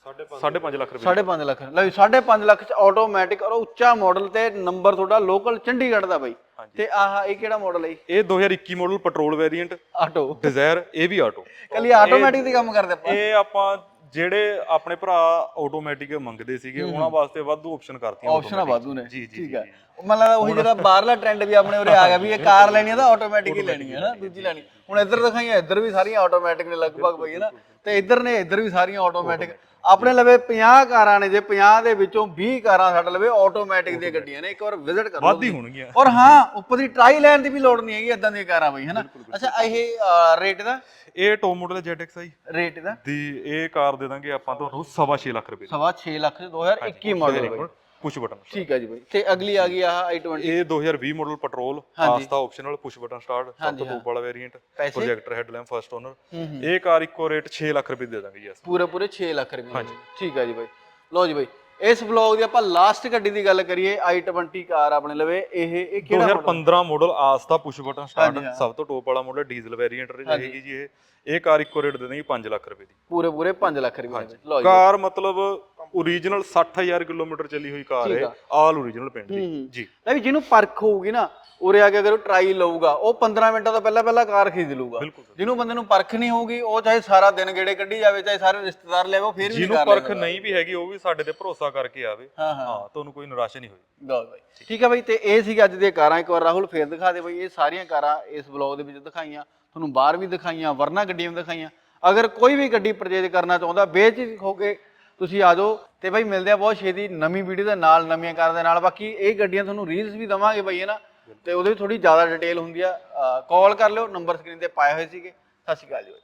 5.5 ਲੱਖ ਰੁਪਏ। 5.5 ਲੱਖ। ਲੈ 5.5 ਲੱਖ ਚ ਆਟੋਮੈਟਿਕ ਔਰ ਉੱਚਾ ਮਾਡਲ ਤੇ ਨੰਬਰ ਤੁਹਾਡਾ ਲੋਕਲ ਚੰਡੀਗੜ੍ਹ ਦਾ ਬਾਈ। ਤੇ ਆਹ ਇਹ ਕਿਹੜਾ ਮਾਡਲ ਹੈ ਜੀ? ਇਹ 2021 model petrol variant auto Dzire ਇਹ ਵੀ ਆਟੋ ਕੱਲੀ ਆਟੋਮੈਟਿਕ ਦੀ ਕੰਮ ਕਰਦੇ ਆਪਾਂ। ਇਹ ਆਪਾਂ ਜਿਹੜੇ ਆਪਣੇ ਭਰਾ ਆਟੋਮੈਟਿਕ ਮੰਗਦੇ ਸੀਗੇ ਉਹਨਾਂ ਵਾਸਤੇ ਵਾਧੂ ਆਪਸ਼ਨ ਕਰਤੀਆਂ ਆਪਸ਼ਨਾਂ ਵਾਧੂ ਨੇ। ਜੀ ਜੀ ਠੀਕ ਹੈ ਮਤਲਬ ਉਹੀ ਜਿਹੜਾ ਬਾਹਰਲਾ ਟ੍ਰੈਂਡ ਵੀ ਆਪਣੇ ਉਰੇ ਆ ਗਿਆ ਵੀ ਇਹ ਕਾਰ ਲੈਣੀ ਹੈ ਤਾਂ ਆਟੋਮੈਟਿਕ ਹੀ ਲੈਣੀ ਹੈ ਨਾ ਦੂਜੀ ਲੈਣੀ ਹੁਣ ਇੱਧਰ ਦਿਖਾਈਆਂ ਇੱਧਰ ਵੀ ਸਾਰੀਆਂ ਆਟੋਮੈਟਿਕ ਨੇ ਲਗਭਗ ਬਈ ਹੈ ਨਾ ਤੇ ਇੱਧਰ ਨੇ ਇੱਧਰ ਵੀ ਸਾਰੀਆਂ ਆਟੋਮੈਟਿਕ ਆਪਣੇ ਲਵੇ 50 ਕਾਰਾਂ ਨੇ ਜੇ 50 ਦੇ ਵਿੱਚੋਂ 20 ਕਾਰਾਂ ਸਾਡੇ ਲਵੇ ਆਟੋਮੈਟਿਕ ਦੀਆਂ ਗੱਡੀਆਂ ਨੇ ਇੱਕ ਵਾਰ ਵਿਜ਼ਿਟ ਕਰੋ ਵਾਧੀ ਹੋਣਗੀਆਂ। ਔਰ ਹਾਂ ਉੱਪਰ ਦੀ ਟਰਾਈ ਲੈਣ ਦੀ ਵੀ ਲੋੜ ਨਹੀਂ ਹੈਗੀ ਇਦਾਂ ਦੀਆਂ ਕਾਰਾਂ ਬਈ ਹੈ ਨਾ ਅੱਛਾ ਇਹ ਰੇਟ ਦਾ? ਇਹ ਟੌਪ ਮਾਡਲ ZX ਆਈ ਰੇਟ ਦਾ? ਦੀ ਇਹ ਕਾਰ ਦੇ ਦਾਂਗੇ ਆਪਾਂ ਤੁਹਾਨੂੰ 6.5 ਲੱਖ ਰੁਪਏ ਸਵਾ 6 ਲੱਖ 2021 ਮਾਡਲ ਪੁਸ਼ ਬਟਨ ਠੀਕ ਹੈ ਜੀ ਬਈ। ਤੇ ਅਗਲੀ ਆ ਗਈ ਆਹ i20 ਇਹ 2020 model petrol Asta optional push button start ਸਭ ਤੋਂ ਵਾਲਾ variant? Projector headlamp first owner ਇਹ ਕਾਰ ਇੱਕੋ ਰੇਟ 6 ਲੱਖ ਰੁਪਏ ਦੇ ਦਾਂਗੇ ਯੈਸ ਪੂਰੇ ਪੂਰੇ 6 ਲੱਖ ਰੁਪਏ ਹਾਂਜੀ। ਠੀਕ ਹੈ ਜੀ ਬਾਈ। ਲਓ ਜੀ ਬਾਈ ਇਸ ਵਲੌਗ ਦੀ ਆਪਾਂ ਲਾਸਟ ਗੱਡੀ ਦੀ ਗੱਲ ਕਰੀਏ i20 ਕਾਰ ਆਪਣੇ ਲਵੇ ਇਹ ਇਹ ਕਿਹੜਾ 2015 model Asta push button start ਸਭ ਤੋਂ ਟੌਪ ਵਾਲਾ ਮਾਡਲ ਡੀਜ਼ਲ ਵੇਰੀਐਂਟ ਰਹੇਗੀ ਜੀ ਇਹ। ਇਹ ਕਾਰ ਇੱਕੋ ਰੇਟ ਦੇ ਦਾਂਗੇ 5 ਲੱਖ ਰੁਪਏ ਦੀ। ਪੂਰੇ ਪੂਰੇ 5 ਲੱਖ ਰੁਪਏ ਦੀ ਲਓ ਜੀ। ਕਾਰ ਮਤਲਬ ਓਰੀਜਨਲ 60000 ਕਿਲੋਮੀਟਰ ਚੱਲੀ ਹੋਈ ਕਾਰ ਹੈ ਆਲ ਓਰੀਜਨਲ ਪਿੰਡ ਦੀ। ਜੀ। ਲੈ ਵੀ ਜਿਹਨੂੰ ਪਰਖ ਹੋਊਗੀ ਨਾ ਉਰੇ ਆ ਕੇ ਅਗਰ ਉਹ ਟਰਾਈ ਲਊਗਾ ਉਹ 15 ਮਿੰਟਾਂ ਤੋਂ ਪਹਿਲਾਂ ਪਹਿਲਾਂ ਕਾਰ ਖਰੀਦ ਲਊਗਾ। ਬਿਲਕੁਲ ਜਿਹਨੂੰ ਬੰਦੇ ਨੂੰ ਪਰਖ ਨਹੀਂ ਹੋਊਗੀ ਉਹ ਚਾਹੇ ਸਾਰਾ ਦਿਨ ਗੇੜੇ ਕੱਢੀ ਜਾਵੇ ਚਾਹੇ ਸਾਰੇ ਰਿਸ਼ਤੇਦਾਰ ਲੈ ਆਵੇ ਫਿਰ ਵੀ ਜਿਹਨੂੰ ਪਰਖ ਨਹੀਂ ਵੀ ਹੈਗੀ ਉਹ ਵੀ ਸਾਡੇ ਤੇ ਭਰੋਸਾ ਕਰਕੇ ਆਵੇ। ਹਾਂ ਹਾਂ। ਹਾਂ ਤੁਹਾਨੂੰ ਕੋਈ ਨਿਰਾਸ਼ਾ ਨਹੀਂ ਹੋਈ ਲਓ ਬਾਈ। ਠੀਕ ਹੈ ਬਾਈ ਤੇ ਇਹ ਸੀ ਅੱਜ ਦੀਆਂ ਕਾਰਾਂ। ਇੱਕ ਵਾਰ ਰਾਹੁਲ ਫੇਰ ਦਿਖਾ ਦੇ ਬਾਈ ਇਹ ਸਾਰੀਆਂ ਕਾਰਾਂ ਇਸ ਵਲੌਗ ਦੇ ਵਿੱਚ ਦਿਖਾਈਆਂ। ਤੁਹਾਨੂੰ ਬਾਹਰ ਵੀ ਦਿਖਾਈਆਂ ਵਰਨਾ ਗੱਡੀਆਂ ਵੀ ਦਿਖਾਈਆਂ। ਅਗਰ ਕੋਈ ਵੀ ਗੱਡੀ ਪਰਚੇਜ ਕਰਨਾ ਚਾਹੁੰਦਾ ਬੇਝਿਜਕ ਹੋ ਕੇ ਤੁਸੀਂ ਆ ਜਾਓ। ਤੇ ਬਾਈ ਮਿਲਦੇ ਆ ਬਹੁਤ ਛੇਤੀ ਨਵੀਂ ਵੀਡੀਓ ਦੇ ਨਾਲ ਨਵੀਆਂ ਕਾਰਾਂ ਦੇ ਨਾਲ। ਬਾਕੀ ਇਹ ਗੱਡੀਆਂ ਤੁਹਾਨੂੰ ਰੀਲਸ ਵੀ ਦਵਾਂਗੇ ਬਾਈ ਹੈ ਨਾ? ਤੇ ਉਹਦੇ ਵਿੱਚ ਥੋੜੀ ਜ਼ਿਆਦਾ ਡਿਟੇਲ ਹੁੰਦੀ ਆ। ਕਾਲ ਕਰ ਲਿਓ ਨੰਬਰ ਸਕਰੀਨ ਤੇ ਪਾਏ ਹੋਏ ਸੀਗੇ। ਸਤਿ ਸ਼੍ਰੀ ਅਕਾਲ ਜੀ ਬਾਈ।